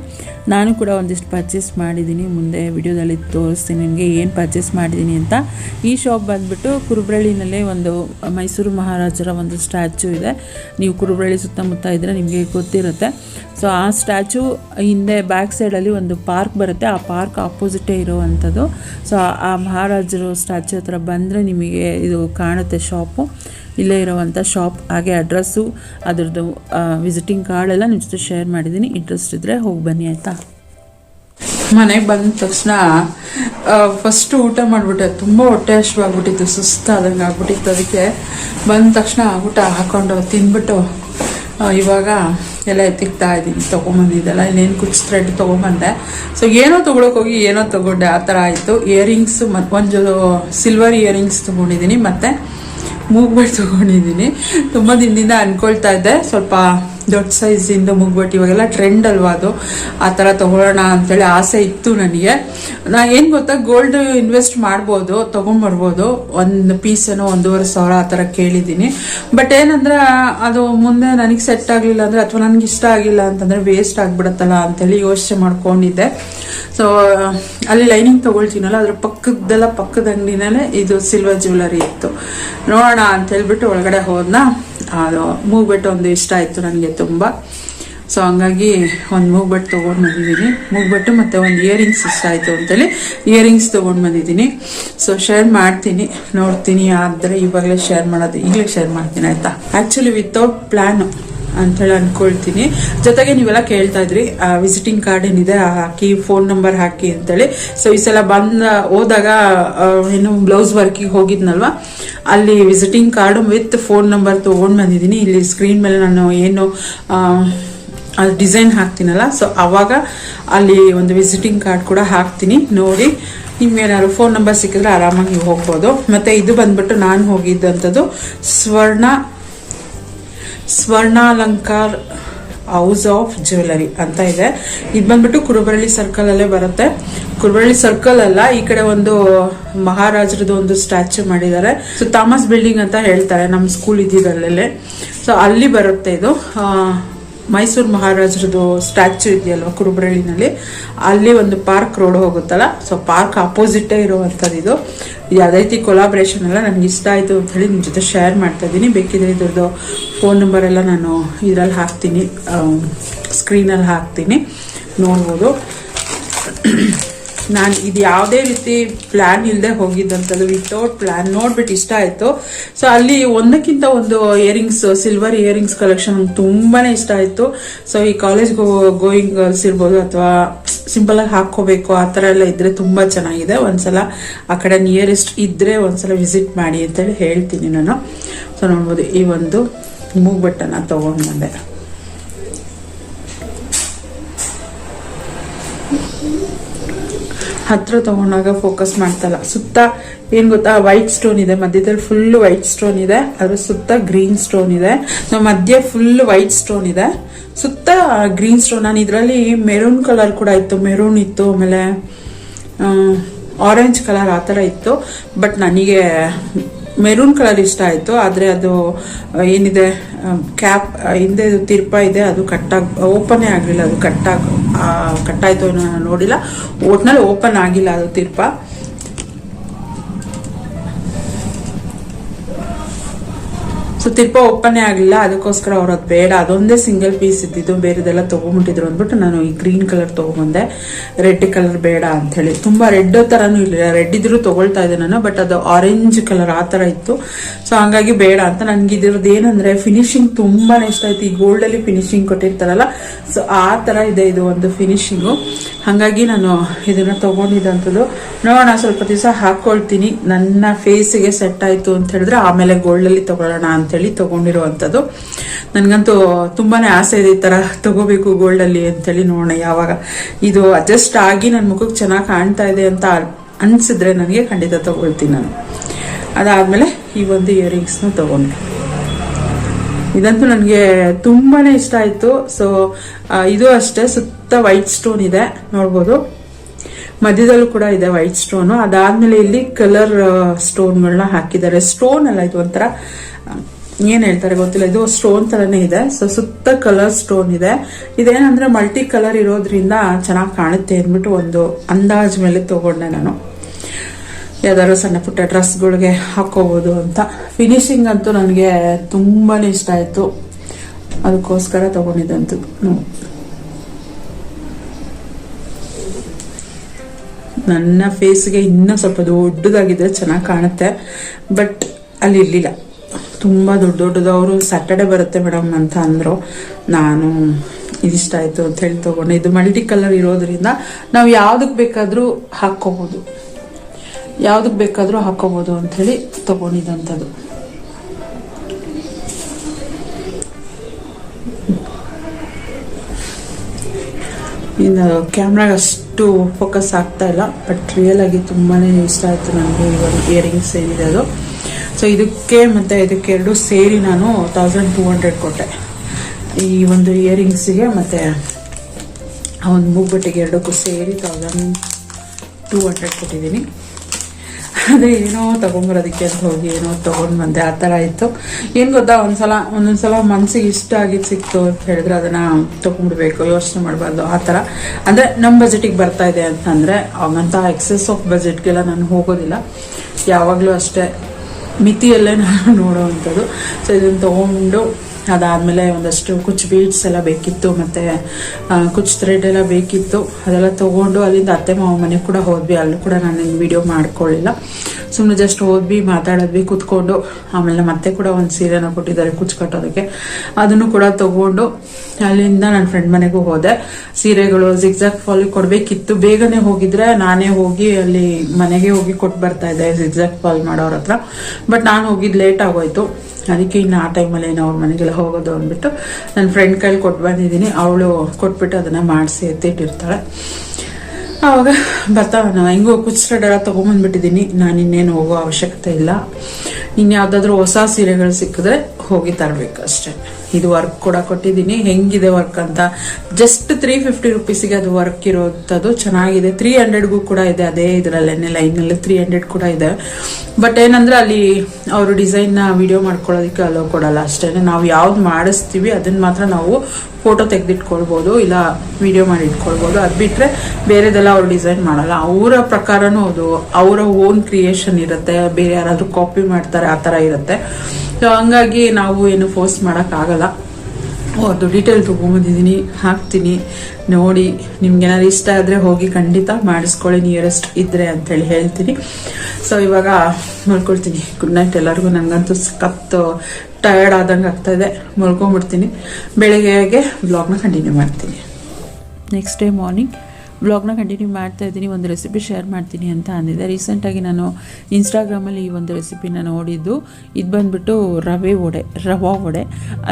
ನಾನು ಕೂಡ ಒಂದಿಷ್ಟು ಪರ್ಚೇಸ್ ಮಾಡಿದ್ದೀನಿ ಮುಂದೆ ವಿಡಿಯೋದಲ್ಲಿ ತೋರಿಸ್ತೀನಿ ನಿಮಗೆ ಏನು ಪರ್ಚೇಸ್ ಮಾಡಿದ್ದೀನಿ ಅಂತ. ಈ ಶಾಪ್ ಬಂದುಬಿಟ್ಟು ಕುರುಬ್ರಳ್ಳಿನಲ್ಲೇ ಒಂದು ಮೈಸೂರು ಮಹಾರಾಜರ ಒಂದು ಸ್ಟ್ಯಾಚು ಇದೆ. ನೀವು ಕುರುಬ್ರಳ್ಳಿ ಸುತ್ತಮುತ್ತ ಇದ್ದರೆ ನಿಮಗೆ ಗೊತ್ತಿರುತ್ತೆ. ಸೊ ಆ ಸ್ಟ್ಯಾಚು ಹಿಂದೆ ಬ್ಯಾಕ್ ಸೈಡಲ್ಲಿ ಒಂದು ಪಾರ್ಕ್ ಬರುತ್ತೆ. ಆ ಪಾರ್ಕ್ ಆಪೋಸಿಟೇ ಇರೋವಂಥದ್ದು. ಸೊ ಆ ಮಹಾರಾಜರು ಸ್ಟ್ಯಾಚು ಹತ್ರ ಬಂದರೆ ನಿಮಗೆ ಇದು ಕಾಣುತ್ತೆ ಶಾಪು ಇಲ್ಲೇ ಇರೋವಂಥ ಶಾಪ್ ಹಾಗೆ ಅಡ್ರೆಸ್ಸು ಅದರದ್ದು ವಿಸಿಟಿಂಗ್ ಕಾರ್ಡ್ ಎಲ್ಲ ನಿಮ್ಮ ಜೊತೆ ಶೇರ್ ಮಾಡಿದ್ದೀನಿ. ಇಂಟ್ರೆಸ್ಟ್ ಇದ್ದರೆ ಹೋಗಿ ಬನ್ನಿ, ಆಯಿತಾ? ಮನೆಗೆ ಬಂದ ತಕ್ಷಣ ಫಸ್ಟ್ ಊಟ ಮಾಡಿಬಿಟ್ಟೆ. ತುಂಬ ಹೊಟ್ಟೆ ಹಸಿವಾಗ್ಬಿಟ್ಟಿತ್ತು ಸುಸ್ತಾದಂಗೆ ಆಗ್ಬಿಟ್ಟಿತ್ತು ಅದಕ್ಕೆ. ಬಂದ ತಕ್ಷಣ ಊಟ ಹಾಕ್ಕೊಂಡು ತಿಂದ್ಬಿಟ್ಟು ಇವಾಗ ಎಲ್ಲ ಎತ್ತಿಕ್ತಾ ಇದ್ದೀನಿ. ತೊಗೊಂಬಂದಿದ್ದೆಲ್ಲ ಇನ್ನೇನು ಕುಚ್ ಥ್ರೆಡ್ ತೊಗೊಂಬಂದೆ. ಸೊ ಏನೋ ತೊಗೊಳಕ್ಕೆ ಹೋಗಿ, ಏನೋ ತೊಗೊಂಡೆ. ಆ ಥರ ಆಯಿತು. ಇಯರಿಂಗ್ಸು ಮತ್ತು ಒಂದು ಸಿಲ್ವರ್ ಇಯರಿಂಗ್ಸ್ ತೊಗೊಂಡಿದ್ದೀನಿ. ಮತ್ತು ಮೂಗ್ಬಟ್ಟು ತೊಗೊಂಡಿದ್ದೀನಿ ತುಂಬ ದಿನದಿಂದ ಅಂದ್ಕೊಳ್ತಾ ಇದ್ದೆ. ಸ್ವಲ್ಪ ದೊಡ್ಡ ಸೈಜಿಂದ ಮುಗ್ಬಿಟ್ಟು ಇವಾಗೆಲ್ಲ ಟ್ರೆಂಡ್ ಅಲ್ವಾ ಅದು? ಆ ಥರ ತೊಗೊಳ್ಳೋಣ ಅಂತೇಳಿ ಆಸೆ ಇತ್ತು ನನಗೆ. ನಾ ಏನು ಗೊತ್ತಾ ಗೋಲ್ಡ್ ಇನ್ವೆಸ್ಟ್ ಮಾಡ್ಬೋದು ತೊಗೊಂಬರ್ಬೋದು ಒಂದು ಪೀಸ್ ಏನೋ ಒಂದೂವರೆ ಸಾವಿರ ಆ ಥರ ಕೇಳಿದ್ದೀನಿ. ಬಟ್ ಏನಂದ್ರೆ, ಅದು ಮುಂದೆ ನನಗೆ ಸೆಟ್ ಆಗಲಿಲ್ಲ ಅಂದರೆ, ಅಥವಾ ನನಗೆ ಇಷ್ಟ ಆಗಿಲ್ಲ ಅಂತಂದರೆ ವೇಸ್ಟ್ ಆಗಿಬಿಡತ್ತಲ್ಲ ಅಂತೇಳಿ ಯೋಚನೆ ಮಾಡ್ಕೊಂಡಿದ್ದೆ. ಸೊ ಅಲ್ಲಿ ಲೈನಿಂಗ್ ತಗೊಳ್ತೀನಲ್ಲ, ಅದ್ರ ಪಕ್ಕದ್ದೆಲ್ಲ ಪಕ್ಕದ ಅಂಗಡಿನಲ್ಲೇ ಇದು ಸಿಲ್ವರ್ ಜ್ಯುವೆಲರಿ ಇತ್ತು. ನೋಡೋಣ ಅಂತ ಹೇಳ್ಬಿಟ್ಟು ಒಳಗಡೆ ಹೋದ್ನ? ಅದು ಮೂಗ್ಬೆಟ್ಟು ಒಂದು ಇಷ್ಟ ಆಯಿತು ನನಗೆ ತುಂಬ. ಸೊ ಹಂಗಾಗಿ ಒಂದು ಮೂಗ್ಬೆಟ್ಟು ತೊಗೊಂಡು ಬಂದಿದ್ದೀನಿ. ಮೂಗ್ಬೆಟ್ಟು ಮತ್ತು ಒಂದು ಇಯರಿಂಗ್ಸ್ ಇಷ್ಟ ಆಯಿತು ಅಂತೇಳಿ ಇಯರಿಂಗ್ಸ್ ತೊಗೊಂಡು ಬಂದಿದ್ದೀನಿ. ಸೊ ಶೇರ್ ಮಾಡ್ತೀನಿ. ನೋಡ್ತೀನಿ, ಆದರೆ ಇವಾಗಲೇ ಶೇರ್ ಮಾಡೋದು, ಈಗಲೇ ಶೇರ್ ಮಾಡ್ತೀನಿ, ಆಯಿತಾ? ಆ್ಯಕ್ಚುಲಿ ವಿತೌಟ್ ಪ್ಲ್ಯಾನು ಅಂತೇಳಿ ಅನ್ಕೊಳ್ತೀನಿ. ಜೊತೆಗೆ ನೀವೆಲ್ಲ ಕೇಳ್ತಾ ಇದ್ರಿ ವಿಸಿಟಿಂಗ್ ಕಾರ್ಡ್ ಏನಿದೆ ಹಾಕಿ ಫೋನ್ ನಂಬರ್ ಹಾಕಿ ಅಂತೇಳಿ. ಸೊ ಈ ಸಲ ಬಂದ, ಹೋದಾಗ ಏನು ಬ್ಲೌಸ್ ವರ್ಕಿಗೆ ಹೋಗಿದ್ನಲ್ವಾ? ಅಲ್ಲಿ visiting card with phone number ತೊಗೊಂಡು ಬಂದಿದ್ದೀನಿ. ಇಲ್ಲಿ ಸ್ಕ್ರೀನ್ ಮೇಲೆ ನಾನು ಏನು ಅದು ಡಿಸೈನ್ ಹಾಕ್ತೀನಲ್ಲ ಸೊ ಅವಾಗ ಅಲ್ಲಿ ಒಂದು ವಿಸಿಟಿಂಗ್ ಕಾರ್ಡ್ ಕೂಡ ಹಾಕ್ತೀನಿ. ನೋಡಿ ನಿಮ್ಗೆ ಏನಾದ್ರು ಫೋನ್ ನಂಬರ್ ಸಿಕ್ಕಿದ್ರೆ ಆರಾಮಾಗಿ ನೀವು ಹೋಗ್ಬೋದು. ಮತ್ತೆ ಇದು ಬಂದ್ಬಿಟ್ಟು ನಾನು ಹೋಗಿದ್ದಂಥದ್ದು ಸ್ವರ್ಣ ಸ್ವರ್ಣಾಲಂಕಾರ್ ಹೌಸ್ ಆಫ್ ಜ್ಯುವೆಲರಿ ಅಂತ ಇದೆ. ಇದು ಬಂದ್ಬಿಟ್ಟು ಕುರುಬರಳ್ಳಿ ಸರ್ಕಲ್ ಅಲ್ಲೇ ಬರುತ್ತೆ. ಕುರುಬರಳ್ಳಿ ಸರ್ಕಲ್ ಅಲ್ಲ, ಈ ಕಡೆ ಒಂದು ಮಹಾರಾಜರದ್ದು ಒಂದು ಸ್ಟ್ಯಾಚ್ಯೂ ಮಾಡಿದ್ದಾರೆ. ಸೊ ಥಾಮಸ್ ಬಿಲ್ಡಿಂಗ್ ಅಂತ ಹೇಳ್ತಾರೆ ನಮ್ಮ ಸ್ಕೂಲ್ ಇದ್ದಿದ್ದಲ್ಲೇ ಸೊ ಅಲ್ಲಿ ಬರುತ್ತೆ ಇದು. ಮೈಸೂರು ಮಹಾರಾಜರದು ಸ್ಟ್ಯಾಚ್ಯೂ ಇದೆಯಲ್ವ ಕುರುಬರಳ್ಳಿನಲ್ಲಿ ಅಲ್ಲಿ ಒಂದು ಪಾರ್ಕ್ ರೋಡ್ ಹೋಗುತ್ತಲ್ಲ? ಸೊ ಪಾರ್ಕ್ ಅಪೋಸಿಟೇ ಇರುವಂಥದ್ದು ಇದು. ಯಾವುದೈತಿ ಕೊಲಾಬ್ರೇಷನ್ ಎಲ್ಲ ನನಗೆ ಇಷ್ಟ ಆಯಿತು ಅಂತ ಹೇಳಿ ನಿಮ್ಮ ಜೊತೆ ಶೇರ್ ಮಾಡ್ತಾ ಇದ್ದೀನಿ. ಬೇಕಿದ್ರೆ ಇದ್ರದ್ದು ಫೋನ್ ನಂಬರ್ ಎಲ್ಲ ನಾನು ಇದರಲ್ಲಿ ಹಾಕ್ತೀನಿ ಸ್ಕ್ರೀನಲ್ಲಿ ಹಾಕ್ತೀನಿ. ನೋಡ್ಬೋದು. ನಾನು ಇದು ಯಾವುದೇ ರೀತಿ ಪ್ಲ್ಯಾನ್ ಇಲ್ಲದೆ ಹೋಗಿದ್ದಂಥದ್ದು ವಿತೌಟ್ ಪ್ಲ್ಯಾನ್ ನೋಡ್ಬಿಟ್ಟು ಇಷ್ಟ ಆಯಿತು. ಸೊ ಅಲ್ಲಿ ಒಂದಕ್ಕಿಂತ ಒಂದು ಇಯರಿಂಗ್ಸ್ ಸಿಲ್ವರ್ ಇಯರಿಂಗ್ಸ್ ಕಲೆಕ್ಷನ್ ತುಂಬಾ ಇಷ್ಟ ಆಯಿತು. ಸೊ ಈ ಕಾಲೇಜ್ ಗೋಯಿಂಗ್ ಗರ್ಲ್ಸ್ ಇರ್ಬೋದು ಅಥವಾ ಸಿಂಪಲ್ ಆಗಿ ಹಾಕೋಬೇಕು ಆ ಥರ ಎಲ್ಲ ಇದ್ರೆ ತುಂಬ ಚೆನ್ನಾಗಿದೆ. ಒಂದ್ಸಲ ಆ ಕಡೆ ನಿಯರೆಸ್ಟ್ ಇದ್ರೆ ಒಂದ್ಸಲ ವಿಸಿಟ್ ಮಾಡಿ ಅಂತೇಳಿ ಹೇಳ್ತೀನಿ ನಾನು. ಸೊ ನೋಡ್ಬೋದು ಈ ಒಂದು ಮೂಗ್ಬಟ್ಟನ್ನ ತಗೊಂಡು ಬಂದೆ. ಹತ್ರ ತಗೊಂಡಾಗ ಫೋಕಸ್ ಮಾಡ್ತಲ್ಲ. ಸುತ್ತ ಏನ್ ಗೊತ್ತಾ? ವೈಟ್ ಸ್ಟೋನ್ ಇದೆ. ಮಧ್ಯದಲ್ಲಿ ಫುಲ್ ವೈಟ್ ಸ್ಟೋನ್ ಇದೆ. ಅದ್ರ ಸುತ್ತ ಗ್ರೀನ್ ಸ್ಟೋನ್ ಇದೆ. ನಮ್ಮ ಮಧ್ಯ ಫುಲ್ ವೈಟ್ ಸ್ಟೋನ್ ಇದೆ. ಸುತ್ತ ಗ್ರೀನ್ ಸ್ಟೋನ್ ನಾನು ಇದರಲ್ಲಿ ಮೆರೂನ್ ಕಲರ್ ಕೂಡ ಇತ್ತು. ಮೆರೂನ್ ಇತ್ತು, ಆಮೇಲೆ ಆರೆಂಜ್ ಕಲರ್ ಆ ಥರ ಇತ್ತು. ಬಟ್ ನನಗೆ ಮೆರೂನ್ ಕಲರ್ ಇಷ್ಟ ಆಯಿತು. ಆದರೆ ಅದು, ಏನಿದೆ ಕ್ಯಾಪ್ ಹಿಂದೆ ತಿರ್ಪ ಇದೆ. ಅದು ಕಟ್ಟಾಗಿ ಓಪನೇ ಆಗಲಿಲ್ಲ. ಅದು ಕಟ್ಟಾಗಿ ಕಟ್ಟಾಯಿತು ನೋಡಿಲ್ಲ. ಒಟ್ನಲ್ಲಿ ಓಪನ್ ಆಗಿಲ್ಲ ಅದು ತಿರ್ಪ. ಸೊ ತಿರ್ಪ ಓಪನ್ನೇ ಆಗಲಿಲ್ಲ. ಅದಕ್ಕೋಸ್ಕರ ಅವ್ರು ಬೇಡ. ಅದೊಂದೇ ಸಿಂಗಲ್ ಪೀಸ್ ಇದ್ದಿದ್ದು, ಬೇರೆದೆಲ್ಲ ತೊಗೊಂಬಿಟ್ಟಿದ್ರು ಅಂದ್ಬಿಟ್ಟು ನಾನು ಈ ಗ್ರೀನ್ ಕಲರ್ ತೊಗೊಂಬಂದೆ. ರೆಡ್ ಕಲರ್ ಬೇಡ ಅಂತ ಹೇಳಿ ತುಂಬಾ ರೆಡ್ ಥರನೂ ಇಲ್ಲ. ರೆಡ್ ಇದ್ರೂ ತೊಗೊಳ್ತಾ ಇದ್ದೆ ನಾನು ಬಟ್ ಅದು ಆರೆಂಜ್ ಕಲರ್ ಆ ಥರ ಇತ್ತು. ಸೊ ಹಂಗಾಗಿ ಬೇಡ ಅಂತ ನನಗೆ ಇದ್ರದ್ದು ಏನಂದ್ರೆ ಫಿನಿಶಿಂಗ್ ತುಂಬಾ ಇಷ್ಟ ಆಯ್ತು. ಈ ಗೋಲ್ಡ್ ಅಲ್ಲಿ ಫಿನಿಶಿಂಗ್ ಕೊಟ್ಟಿರ್ತಾರಲ್ಲ ಸೊ ಆ ಥರ ಇದೆ ಇದು ಒಂದು ಫಿನಿಶಿಂಗು ಹಾಗಾಗಿ ನಾನು ಇದನ್ನ ತಗೊಂಡಿದ್ದಂಥದ್ದು ನೋಡೋಣ, ಸ್ವಲ್ಪ ದಿವಸ ಹಾಕ್ಕೊಳ್ತೀನಿ ನನ್ನ ಫೇಸಿಗೆ ಸೆಟ್ ಆಯ್ತು ಅಂತ ಹೇಳಿದ್ರೆ, ಆಮೇಲೆ ಗೋಲ್ಡಲ್ಲಿ ತಗೊಳ್ಳೋಣ ಅಂತೇಳಿ ತಗೊಂಡಿರುವಂಥದ್ದು. ನನಗಂತೂ ತುಂಬಾನೇ ಆಸೆ ಇದೆ ಈ ಥರ ತಗೋಬೇಕು ಗೋಲ್ಡಲ್ಲಿ ಅಂತೇಳಿ ನೋಡೋಣ ಯಾವಾಗ. ಇದು ಅಡ್ಜಸ್ಟ್ ಆಗಿ ನನ್ನ ಮುಖಕ್ಕೆ ಚೆನ್ನಾಗಿ ಕಾಣ್ತಾ ಇದೆ ಅಂತ ಅನ್ಸಿದ್ರೆ ನನಗೆ ಖಂಡಿತ ತಗೊಳ್ತೀನಿ ನಾನು. ಅದಾದಮೇಲೆ ಈ ಒಂದು ಇಯರಿಂಗ್ಸ್ನ ತಗೊಂಡೆ. ಇದಂತೂ ನನಗೆ ತುಂಬಾನೇ ಇಷ್ಟ ಆಯ್ತು. ಸೊ ಇದು ಅಷ್ಟೇ ಸುತ್ತ ವೈಟ್ ಸ್ಟೋನ್ ಇದೆ. ನೋಡ್ಬೋದು. ಮಧ್ಯದಲ್ಲೂ ಕೂಡ ಇದೆ ವೈಟ್ ಸ್ಟೋನು ಅದಾದ್ಮೇಲೆ ಇಲ್ಲಿ ಕಲರ್ ಸ್ಟೋನ್ಗಳನ್ನ ಹಾಕಿದ್ದಾರೆ. ಸ್ಟೋನ್ ಅಲ್ಲ, ಇದು ಒಂಥರ ಏನ್ ಹೇಳ್ತಾರೆ ಗೊತ್ತಿಲ್ಲ, ಇದು ಸ್ಟೋನ್ ತರನೇ ಇದೆ. ಸೊ ಸುತ್ತ ಕಲರ್ ಸ್ಟೋನ್ ಇದೆ. ಇದೇನಂದ್ರೆ ಮಲ್ಟಿ ಕಲರ್ ಇರೋದ್ರಿಂದ ಚೆನ್ನಾಗಿ ಕಾಣುತ್ತೆ ಅಂದ್ಬಿಟ್ಟು ಒಂದು ಅಂದಾಜ್ ಮೇಲೆ ತಗೊಂಡೆ ನಾನು. ಯಾವ್ದಾದ್ರು ಸಣ್ಣ ಪುಟ್ಟ ಡ್ರೆಸ್ಗಳಿಗೆ ಹಾಕೋಬಹುದು ಅಂತ. ಫಿನಿಶಿಂಗ್ ಅಂತೂ ನನಗೆ ತುಂಬಾನೇ ಇಷ್ಟ ಆಯ್ತು. ಅದಕ್ಕೋಸ್ಕರ ತಗೊಂಡಿದ್ದಂತು ನನ್ನ ಫೇಸ್ಗೆ ಇನ್ನೂ ಸ್ವಲ್ಪ ದೊಡ್ಡದಾಗಿದ್ರೆ ಚೆನ್ನಾಗಿ ಕಾಣುತ್ತೆ. ಬಟ್ ಅಲ್ಲಿ ಇರಲಿಲ್ಲ. ತುಂಬ ದೊಡ್ಡ ದೊಡ್ಡದವರು ಸ್ಯಾಟರ್ಡೆ ಬರುತ್ತೆ ಮೇಡಮ್ ಅಂತ ಅಂದರು. ನಾನು ಇದಿಷ್ಟ ಆಯಿತು ಅಂತ ಹೇಳಿ ತಗೊಂಡೆ. ಇದು ಮಲ್ಟಿ ಕಲರ್ ಇರೋದ್ರಿಂದ ನಾವು ಯಾವುದಕ್ಕೆ ಬೇಕಾದರೂ ಹಾಕ್ಕೋಬೋದು. ಯಾವುದಕ್ಕೆ ಬೇಕಾದರೂ ಹಾಕ್ಕೋಬೋದು ಅಂಥೇಳಿ ತೊಗೊಂಡಿದ್ದಂಥದ್ದು ಇನ್ನು ಕ್ಯಾಮ್ರಾಗ ಅಷ್ಟು ಫೋಕಸ್ ಆಗ್ತಾ ಇಲ್ಲ ಬಟ್ ರಿಯಲ್ ಆಗಿ ತುಂಬಾನೇ ಇಷ್ಟ ಆಯ್ತು ನನಗೆ ಇವಾಗ ಇಯರಿಂಗ್ಸ್ ಏನಿದೆ ಅದು. ಸೊ ಇದಕ್ಕೆ ಮತ್ತೆ ಇದಕ್ಕೆ ಎರಡು ಸೇರಿ ನಾನು ತೌಸಂಡ್ ಟೂ ಹಂಡ್ರೆಡ್ ಕೊಟ್ಟೆ. ಈ ಒಂದು ಇಯರಿಂಗ್ಸಿಗೆ ಮತ್ತೆ ಆ ಒಂದು ಮೂಗ್ಬಟ್ಟಿಗೆ ಎರಡಕ್ಕೂ ಸೇರಿ ತೌಸಂಡ್ ಟೂ ಹಂಡ್ರೆಡ್ ಕೊಟ್ಟಿದ್ದೀನಿ. ಅದೇ ಏನೋ ತಗೊಂಬರೋದಕ್ಕೆ ಅಂತ ಹೋಗಿ ಏನೋ ತೊಗೊಂಡು ಬಂದೆ. ಆ ಥರ ಇತ್ತು. ಏನು ಗೊತ್ತಾ, ಒಂದ್ಸಲ, ಒಂದೊಂದ್ಸಲ ಮನಸ್ಸಿಗೆ ಇಷ್ಟ ಆಗಿದ್ದು ಸಿಕ್ತು ಅಂತ ಹೇಳಿದ್ರೆ ಅದನ್ನು ತೊಗೊಂಡ್ಬಿಡ್ಬೇಕು, ಯೋಚನೆ ಮಾಡಬಾರ್ದು, ಆ ಥರ. ಅಂದರೆ ನಮ್ಮ ಬಜೆಟಿಗೆ ಬರ್ತಾ ಇದೆ ಅಂತಂದರೆ, ಅವಂತ ಎಕ್ಸೆಸ್ ಆಫ್ ಬಜೆಟ್ಗೆಲ್ಲ ನಾನು ಹೋಗೋದಿಲ್ಲ. ಯಾವಾಗಲೂ ಅಷ್ಟೇ. ಮಿತಿಯಲ್ಲೇ ನಾನು ನೋಡೋವಂಥದ್ದು ಸೊ ಇದನ್ನು ತೊಗೊಂಡು ಅದಾದಮೇಲೆ ಒಂದಷ್ಟು ಕುಚ್ ಬೀಡ್ಸ್ ಎಲ್ಲ ಬೇಕಿತ್ತು, ಮತ್ತು ಕುಚ್ ಥ್ರೆಡ್ ಎಲ್ಲ ಬೇಕಿತ್ತು. ಅದೆಲ್ಲ ತೊಗೊಂಡು ಅಲ್ಲಿಂದ ಅತ್ತೆ ಮಾವ ಮನೆಗೆ ಕೂಡ ಹೋದ್ವಿ. ಅಲ್ಲೂ ಕೂಡ ನಾನು ವಿಡಿಯೋ ಮಾಡ್ಕೊಳ್ಳಿಲ್ಲ. ಸುಮ್ಮನೆ ಜಸ್ಟ್ ಓದ್ಬಿ ಮಾತಾಡಿದ್ವಿ ಕುತ್ಕೊಂಡು, ಆಮೇಲೆ ಮತ್ತೆ ಕೂಡ ಒಂದು ಸೀರೆನ ಕೊಟ್ಟಿದ್ದಾರೆ ಕುಚ್ಚು ಕಟ್ಟೋದಕ್ಕೆ. ಅದನ್ನು ಕೂಡ ತಗೊಂಡು ಅಲ್ಲಿಂದ ನನ್ನ ಫ್ರೆಂಡ್ ಮನೆಗೂ ಹೋದೆ. ಸೀರೆಗಳು ಜಿಗ್ಜಾಗ್ ಫಾಲ್ ಕೊಡಬೇಕಿತ್ತು. ಬೇಗನೆ ಹೋಗಿದ್ರೆ ನಾನೇ ಹೋಗಿ ಅಲ್ಲಿ ಮನೆಗೆ ಹೋಗಿ ಕೊಟ್ಟು ಬರ್ತಾ ಇದ್ದೆ ಫಾಲ್ ಮಾಡೋರ ಹತ್ರ. ಬಟ್ ನಾನು ಹೋಗಿದ್ದು ಲೇಟ್ ಆಗೋಯ್ತು. ಅದಕ್ಕೆ ಇನ್ನು ಆ ಟೈಮಲ್ಲಿ ಏನೋ ಅವ್ರ ಮನೆಗೆಲ್ಲ ಹೋಗೋದು ಅಂದ್ಬಿಟ್ಟು ನನ್ನ ಫ್ರೆಂಡ್ ಕೈಲಿ ಕೊಟ್ಟು ಬಂದಿದ್ದೀನಿ. ಅವಳು ಕೊಟ್ಬಿಟ್ಟು ಅದನ್ನು ಮಾಡಿಸಿ ಎತ್ತಿಟ್ಟಿರ್ತಾಳೆ. ಆವಾಗ ಬರ್ತಾವೆ ನಾವು ಹೆಂಗೋ ಕುಚ್ರಡ್ ಎಲ್ಲ ತೊಗೊಂಬಂದ್ಬಿಟ್ಟಿದ್ದೀನಿ ನಾನು ಇನ್ನೇನು ಹೋಗೋ ಅವಶ್ಯಕತೆ ಇಲ್ಲ. ಇನ್ಯಾವುದಾದ್ರೂ ಹೊಸ ಸೀರೆಗಳು ಸಿಕ್ಕಿದ್ರೆ ಹೋಗಿ ತರಬೇಕು ಅಷ್ಟೇ. ಇದು ವರ್ಕ್ ಕೂಡ ಕೊಟ್ಟಿದ್ದೀನಿ ಹೆಂಗಿದೆ ವರ್ಕ್ ಅಂತ. ಜಸ್ಟ್ ತ್ರೀ ಫಿಫ್ಟಿ ರುಪೀಸಿಗೆ ಅದು ವರ್ಕ್ ಇರೋಂಥದ್ದು ಚೆನ್ನಾಗಿದೆ. ತ್ರೀ ಹಂಡ್ರೆಡ್ಗೂ ಕೂಡ ಇದೆ. ಅದೇ ಇದರಲ್ಲೇನೆ ಲೈನಲ್ಲಿ ತ್ರೀ ಹಂಡ್ರೆಡ್ ಕೂಡ ಇದೆ. ಬಟ್ ಏನಂದ್ರೆ ಅಲ್ಲಿ ಅವರು ಡಿಸೈನ್ನ ವಿಡಿಯೋ ಮಾಡ್ಕೊಳ್ಳೋದಕ್ಕೆ ಅಲೋ ಕೊಡಲ್ಲ ಅಷ್ಟೇ ನಾವು ಯಾವ್ದು ಮಾಡಿಸ್ತೀವಿ ಅದನ್ನ ಮಾತ್ರ ನಾವು ಫೋಟೋ ತೆಗೆದಿಟ್ಕೊಳ್ಬೋದು, ಇಲ್ಲ ವಿಡಿಯೋ ಮಾಡಿ ಇಟ್ಕೊಳ್ಬೋದು. ಅದು ಬಿಟ್ಟರೆ ಬೇರೆದೆಲ್ಲ ಅವ್ರು ಡಿಸೈನ್ ಮಾಡಲ್ಲ. ಅವರ ಪ್ರಕಾರನೂ ಅದು, ಅವರ ಓನ್ ಕ್ರಿಯೇಷನ್ ಇರುತ್ತೆ. ಬೇರೆ ಯಾರಾದರೂ ಕಾಪಿ ಮಾಡ್ತಾರೆ, ಆ ಥರ ಇರುತ್ತೆ. ಸೊ ಹಂಗಾಗಿ ನಾವು ಏನು ಫೋರ್ಸ್ ಮಾಡೋಕ್ಕಾಗಲ್ಲ ಅದು ಡೀಟೇಲ್ ತೊಗೊಂಬಂದಿದ್ದೀನಿ. ಹಾಕ್ತೀನಿ. ನೋಡಿ ನಿಮ್ಗೇನಾದ್ರು ಇಷ್ಟ ಆದರೆ ಹೋಗಿ ಖಂಡಿತ ಮಾಡಿಸ್ಕೊಳ್ಳಿ. ನಿಯರೆಸ್ಟ್ ಇದ್ರೆ ಅಂತೇಳಿ ಹೇಳ್ತೀನಿ. ಸೊ ಇವಾಗ ಮಲ್ಕೊಳ್ತೀನಿ. ಗುಡ್ ನೈಟ್ ಎಲ್ಲರಿಗೂ. ನನಗಂತೂ ಸಖತ್ತು ಟಯರ್ಡ್ ಆದಂಗೆ ಆಗ್ತಾ ಇದೆ. ಮಲ್ಕೊಂಬಿಡ್ತೀನಿ. ಬೆಳಗ್ಗೆಗೆ ಬ್ಲಾಗ್ನ ಕಂಟಿನ್ಯೂ ಮಾಡ್ತೀನಿ. ನೆಕ್ಸ್ಟ್ ಡೇ ಮಾರ್ನಿಂಗ್ ಬ್ಲಾಗ್ನ ಕಂಟಿನ್ಯೂ ಮಾಡ್ತಾ ಇದ್ದೀನಿ, ಒಂದು ರೆಸಿಪಿ ಶೇರ್ ಮಾಡ್ತೀನಿ ಅಂತ ಅಂದಿದ್ದೆ. ರೀಸೆಂಟಾಗಿ ನಾನು ಇನ್ಸ್ಟಾಗ್ರಾಮಲ್ಲಿ ಈ ಒಂದು ರೆಸಿಪಿನ ನೋಡಿದ್ದು, ಇದು ಬಂದುಬಿಟ್ಟು ರವೆ ವಡೆ, ರವಾ ವಡೆ.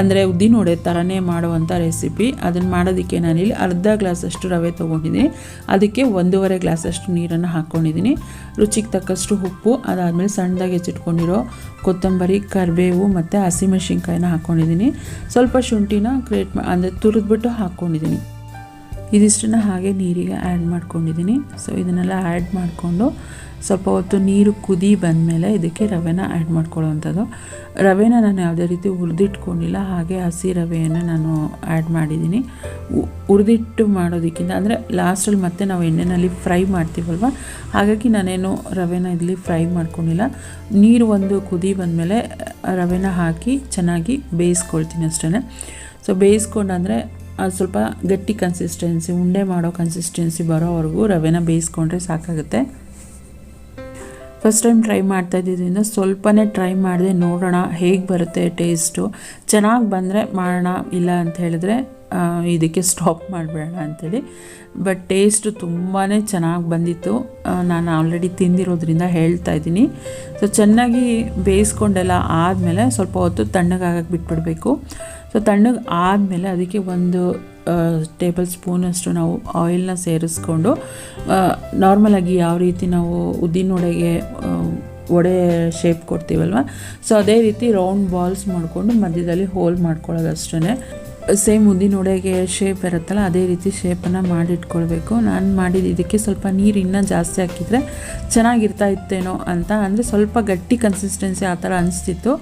ಅಂದರೆ ಉದ್ದಿನ ವಡೆ ಥರನೇ ಮಾಡುವಂಥ ರೆಸಿಪಿ ಅದನ್ನು ಮಾಡೋದಕ್ಕೆ ನಾನಿಲ್ಲಿ ಅರ್ಧ ಗ್ಲಾಸಷ್ಟು ರವೆ ತೊಗೊಂಡಿದ್ದೀನಿ. ಅದಕ್ಕೆ ಒಂದೂವರೆ ಗ್ಲಾಸಷ್ಟು ನೀರನ್ನು ಹಾಕ್ಕೊಂಡಿದ್ದೀನಿ ರುಚಿಗೆ ತಕ್ಕಷ್ಟು ಉಪ್ಪು, ಅದಾದಮೇಲೆ ಸಣ್ಣದಾಗಿ ಹೆಚ್ಚಿಟ್ಕೊಂಡಿರೋ ಕೊತ್ತಂಬರಿ, ಕರಿಬೇವು ಮತ್ತು ಹಸಿಮೆಣಸಿನ್ಕಾಯಿನ ಹಾಕ್ಕೊಂಡಿದ್ದೀನಿ ಸ್ವಲ್ಪ ಶುಂಠಿನ ಕ್ರಿಯೇಟ್ ಅಂದರೆ ತುರಿದ್ಬಿಟ್ಟು ಹಾಕ್ಕೊಂಡಿದ್ದೀನಿ ಇದಿಷ್ಟನ್ನು ಹಾಗೆ ನೀರಿಗೆ ಆ್ಯಡ್ ಮಾಡ್ಕೊಂಡಿದ್ದೀನಿ. ಸೊ ಇದನ್ನೆಲ್ಲ ಆ್ಯಡ್ ಮಾಡಿಕೊಂಡು ಸ್ವಲ್ಪ ಹೊತ್ತು ನೀರು ಕುದಿ ಬಂದಮೇಲೆ ಇದಕ್ಕೆ ರವೆನ ಆ್ಯಡ್ ಮಾಡ್ಕೊಳ್ಳೋವಂಥದ್ದು. ರವೆನ ನಾನು ಯಾವುದೇ ರೀತಿ ಹುರಿದಿಟ್ಕೊಂಡಿಲ್ಲ, ಹಾಗೆ ಹಸಿ ರವೆಯನ್ನು ನಾನು ಆ್ಯಡ್ ಮಾಡಿದ್ದೀನಿ. ಹುರಿದಿಟ್ಟು ಮಾಡೋದಕ್ಕಿಂತ, ಅಂದರೆ ಲಾಸ್ಟಲ್ಲಿ ಮತ್ತೆ ನಾವು ಎಣ್ಣೆಯಲ್ಲಿ ಫ್ರೈ ಮಾಡ್ತೀವಲ್ವ? ಹಾಗಾಗಿ ನಾನೇನು ರವೆನ ಇಲ್ಲಿ ಫ್ರೈ ಮಾಡ್ಕೊಂಡಿಲ್ಲ. ನೀರು ಒಂದು ಕುದಿ ಬಂದಮೇಲೆ ರವೆನ ಹಾಕಿ ಚೆನ್ನಾಗಿ ಬೇಯಿಸ್ಕೊಳ್ತೀನಿ ಅಷ್ಟೇ ಸೊ ಬೇಯಿಸ್ಕೊಂಡಂದರೆ ಸ್ವಲ್ಪ ಗಟ್ಟಿ ಕನ್ಸಿಸ್ಟೆನ್ಸಿ ಉಂಡೆ ಮಾಡೋ ಕನ್ಸಿಸ್ಟೆನ್ಸಿ ಬರೋವರೆಗೂ ರವೆನ ಬೇಯಿಸ್ಕೊಂಡ್ರೆ ಸಾಕಾಗುತ್ತೆ. ಫಸ್ಟ್ ಟೈಮ್ ಟ್ರೈ ಮಾಡ್ತಾ ಇದ್ದಿದ್ದರಿಂದ ಸ್ವಲ್ಪನೇ ಟ್ರೈ ಮಾಡಿದೆ ನೋಡೋಣ ಹೇಗೆ ಬರುತ್ತೆ ಟೇಸ್ಟು ಚೆನ್ನಾಗಿ ಬಂದರೆ ಮಾಡೋಣ, ಇಲ್ಲ ಅಂತ ಹೇಳಿದ್ರೆ ಇದಕ್ಕೆ ಸ್ಟಾಪ್ ಮಾಡಬೇಡ ಅಂಥೇಳಿ ಬಟ್ ಟೇಸ್ಟು ತುಂಬಾ ಚೆನ್ನಾಗಿ ಬಂದಿತ್ತು. ನಾನು ಆಲ್ರೆಡಿ ತಿಂದಿರೋದ್ರಿಂದ ಹೇಳ್ತಾ ಇದ್ದೀನಿ. ಸೊ ಚೆನ್ನಾಗಿ ಬೇಯಿಸ್ಕೊಂಡೆಲ್ಲ ಆದಮೇಲೆ ಸ್ವಲ್ಪ ಹೊತ್ತು ತಣ್ಣಗಾಗಕ್ಕೆ ಬಿಟ್ಬಿಡಬೇಕು. ಸೊ ತಣ್ಣಗೆ ಆದಮೇಲೆ ಅದಕ್ಕೆ ಒಂದು ಟೇಬಲ್ ಸ್ಪೂನಷ್ಟು ನಾವು ಆಯಿಲ್ನ ಸೇರಿಸ್ಕೊಂಡು ನಾರ್ಮಲಾಗಿ ಯಾವ ರೀತಿ ನಾವು ಉದ್ದಿನ ವಡೆಗೆ ಒಡೆ ಶೇಪ್ ಕೊಡ್ತೀವಲ್ವ? ಸೊ ಅದೇ ರೀತಿ ರೌಂಡ್ ಬಾಲ್ಸ್ ಮಾಡಿಕೊಂಡು ಮಧ್ಯದಲ್ಲಿ ಹೋಲ್ ಮಾಡ್ಕೊಳ್ಳೋದು ಅಷ್ಟೇ ಸೇಮ್ ಉದ್ದಿನ ವಡೆಗೆ ಶೇಪ್ ಇರುತ್ತಲ್ಲ ಅದೇ ರೀತಿ ಶೇಪನ್ನು ಮಾಡಿಟ್ಕೊಳ್ಬೇಕು. ನಾನು ಮಾಡಿದ ಇದಕ್ಕೆ ಸ್ವಲ್ಪ ನೀರು ಇನ್ನೂ ಜಾಸ್ತಿ ಹಾಕಿದರೆ ಚೆನ್ನಾಗಿರ್ತಾ ಇತ್ತೇನೋ ಅಂತ. ಅಂದರೆ ಸ್ವಲ್ಪ ಗಟ್ಟಿ ಕನ್ಸಿಸ್ಟೆನ್ಸಿ ಆ ಥರ ಅನಿಸ್ತಿತ್ತು.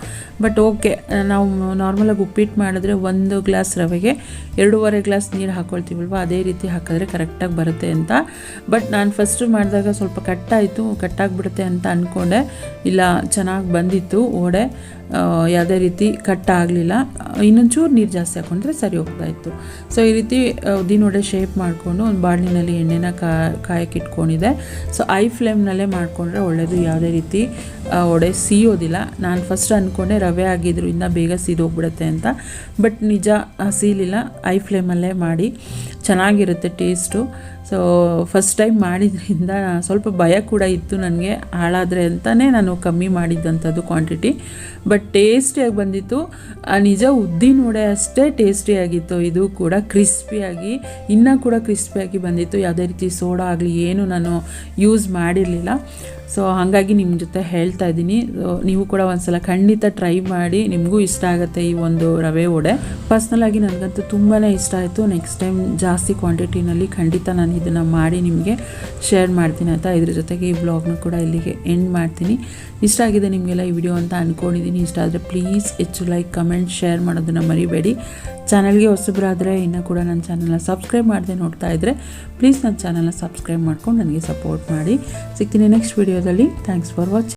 ಬಟ್ ಓಕೆ ನಾವು ನಾರ್ಮಲಾಗಿ ಉಪ್ಪಿಟ್ಟು ಮಾಡಿದ್ರೆ ಒಂದು ಗ್ಲಾಸ್ ರವೆಗೆ ಎರಡೂವರೆ ಗ್ಲಾಸ್ ನೀರು ಹಾಕ್ಕೊಳ್ತೀವಲ್ವ ಅದೇ ರೀತಿ ಹಾಕಿದ್ರೆ ಕರೆಕ್ಟಾಗಿ ಬರುತ್ತೆ ಅಂತ. ಬಟ್ ನಾನು ಫಸ್ಟು ಮಾಡಿದಾಗ ಸ್ವಲ್ಪ ಕಟ್ಟಾಯಿತು ಕಟ್ಟಾಗಿಬಿಡುತ್ತೆ ಅಂತ ಅಂದ್ಕೊಂಡೆ ಇಲ್ಲ ಚೆನ್ನಾಗಿ ಬಂದಿತ್ತು ಆ, ಯಾವುದೇ ರೀತಿ ಕಟ್ ಆಗಲಿಲ್ಲ ಇನ್ನೊಂಚೂರು ನೀರು ಜಾಸ್ತಿ ಹಾಕೊಂಡ್ರೆ ಸರಿ ಹೋಗ್ತಾ ಇತ್ತು. ಸೊ ಈ ರೀತಿ ಉದ್ದಿನ ವಡೆ ಶೇಪ್ ಮಾಡಿಕೊಂಡು ಒಂದು ಬಾಣಲಿನಲ್ಲಿ ಎಣ್ಣೆನ ಕಾಯಕ್ಕೆ ಇಟ್ಕೊಂಡಿದೆ ಸೊ ಐ ಫ್ಲೇಮ್ನಲ್ಲೇ ಮಾಡಿಕೊಂಡ್ರೆ ಒಳ್ಳೆಯದು ಯಾವುದೇ ರೀತಿ ಒಡೆ ಸೀಯೋದಿಲ್ಲ. ನಾನು ಫಸ್ಟ್ ಅಂದ್ಕೊಂಡೆ ರವೆ ಆಗಿದ್ರು ಬೇಗ ಸೀದೋಗ್ಬಿಡುತ್ತೆ ಅಂತ. ಬಟ್ ನಿಜ ಸೀಲಿಲ್ಲ. ಐ ಫ್ಲೇಮಲ್ಲೇ ಮಾಡಿ. ಚೆನ್ನಾಗಿರುತ್ತೆ ಟೇಸ್ಟು ಸೊ ಫಸ್ಟ್ ಟೈಮ್ ಮಾಡಿದ್ರಿಂದ ಸ್ವಲ್ಪ ಭಯ ಕೂಡ ಇತ್ತು ನನಗೆ. ಹಾಳಾದರೆ ಅಂತಲೇ ನಾನು ಕಮ್ಮಿ ಮಾಡಿದ್ದಂಥದ್ದು ಕ್ವಾಂಟಿಟಿ ಬಟ್ ಟೇಸ್ಟಿಯಾಗಿ ಬಂದಿತ್ತು. ನಿಜ ಉದ್ದಿನ ವಡೆ ಅಷ್ಟೇ ಟೇಸ್ಟಿಯಾಗಿತ್ತು ಇದು ಕೂಡ ಕ್ರಿಸ್ಪಿಯಾಗಿ ಇನ್ನೂ ಕೂಡ ಕ್ರಿಸ್ಪಿಯಾಗಿ ಬಂದಿತ್ತು. ಯಾವುದೇ ರೀತಿ ಸೋಡಾ ಆಗಲಿ, ಏನು ನಾನು ಯೂಸ್ ಮಾಡಿರಲಿಲ್ಲ. ಸೊ ಹಾಗಾಗಿ ನಿಮ್ಮ ಜೊತೆ ಹೇಳ್ತಾ ಇದ್ದೀನಿ. ನೀವು ಕೂಡ ಒಂದ್ಸಲ ಖಂಡಿತ ಟ್ರೈ ಮಾಡಿ. ನಿಮಗೂ ಇಷ್ಟ ಆಗುತ್ತೆ ಈ ಒಂದು ರವೆ ವಡೆ. ಪರ್ಸ್ನಲಾಗಿ ನನಗಂತೂ ತುಂಬಾ ಇಷ್ಟ ಆಯಿತು. ನೆಕ್ಸ್ಟ್ ಟೈಮ್ ಜಾಸ್ತಿ ಕ್ವಾಂಟಿಟಿನಲ್ಲಿ ಖಂಡಿತ ನಾನು ಇದನ್ನು ಮಾಡಿ ನಿಮಗೆ ಶೇರ್ ಮಾಡ್ತೀನಿ ಅಂತ ಇದ್ರ ಜೊತೆಗೆ ಈ ಬ್ಲಾಗ್ನ ಕೂಡ ಇಲ್ಲಿಗೆ ಎಂಡ್ ಮಾಡ್ತೀನಿ. ಇಷ್ಟ ಆಗಿದೆ ನಿಮಗೆಲ್ಲ ಈ ವಿಡಿಯೋ ಅಂತ ಅಂದ್ಕೊಂಡಿದ್ದೀನಿ ಇಷ್ಟ ಆದರೆ ಪ್ಲೀಸ್ ಹೆಚ್ಚು ಲೈಕ್ ಕಮೆಂಟ್ ಶೇರ್ ಮಾಡೋದನ್ನು ಮರಿಬೇಡಿ. ಚಾನಲ್ಗೆ ಹೊಸಬರಾದರೆ ಇನ್ನೂ ಕೂಡ ನನ್ನ ಚಾನಲ್ನ ಸಬ್ಸ್ಕ್ರೈಬ್ ಮಾಡದೆ ನೋಡ್ತಾ ಇದ್ದರೆ ಪ್ಲೀಸ್ ನನ್ನ ಚಾನಲ್ನ ಸಬ್ಸ್ಕ್ರೈಬ್ ಮಾಡ್ಕೊಂಡು ನನಗೆ ಸಪೋರ್ಟ್ ಮಾಡಿ ಸಿಗ್ತೀನಿ ನೆಕ್ಸ್ಟ್ ವೀಡಿಯೋದಲ್ಲಿ. Thanks for watching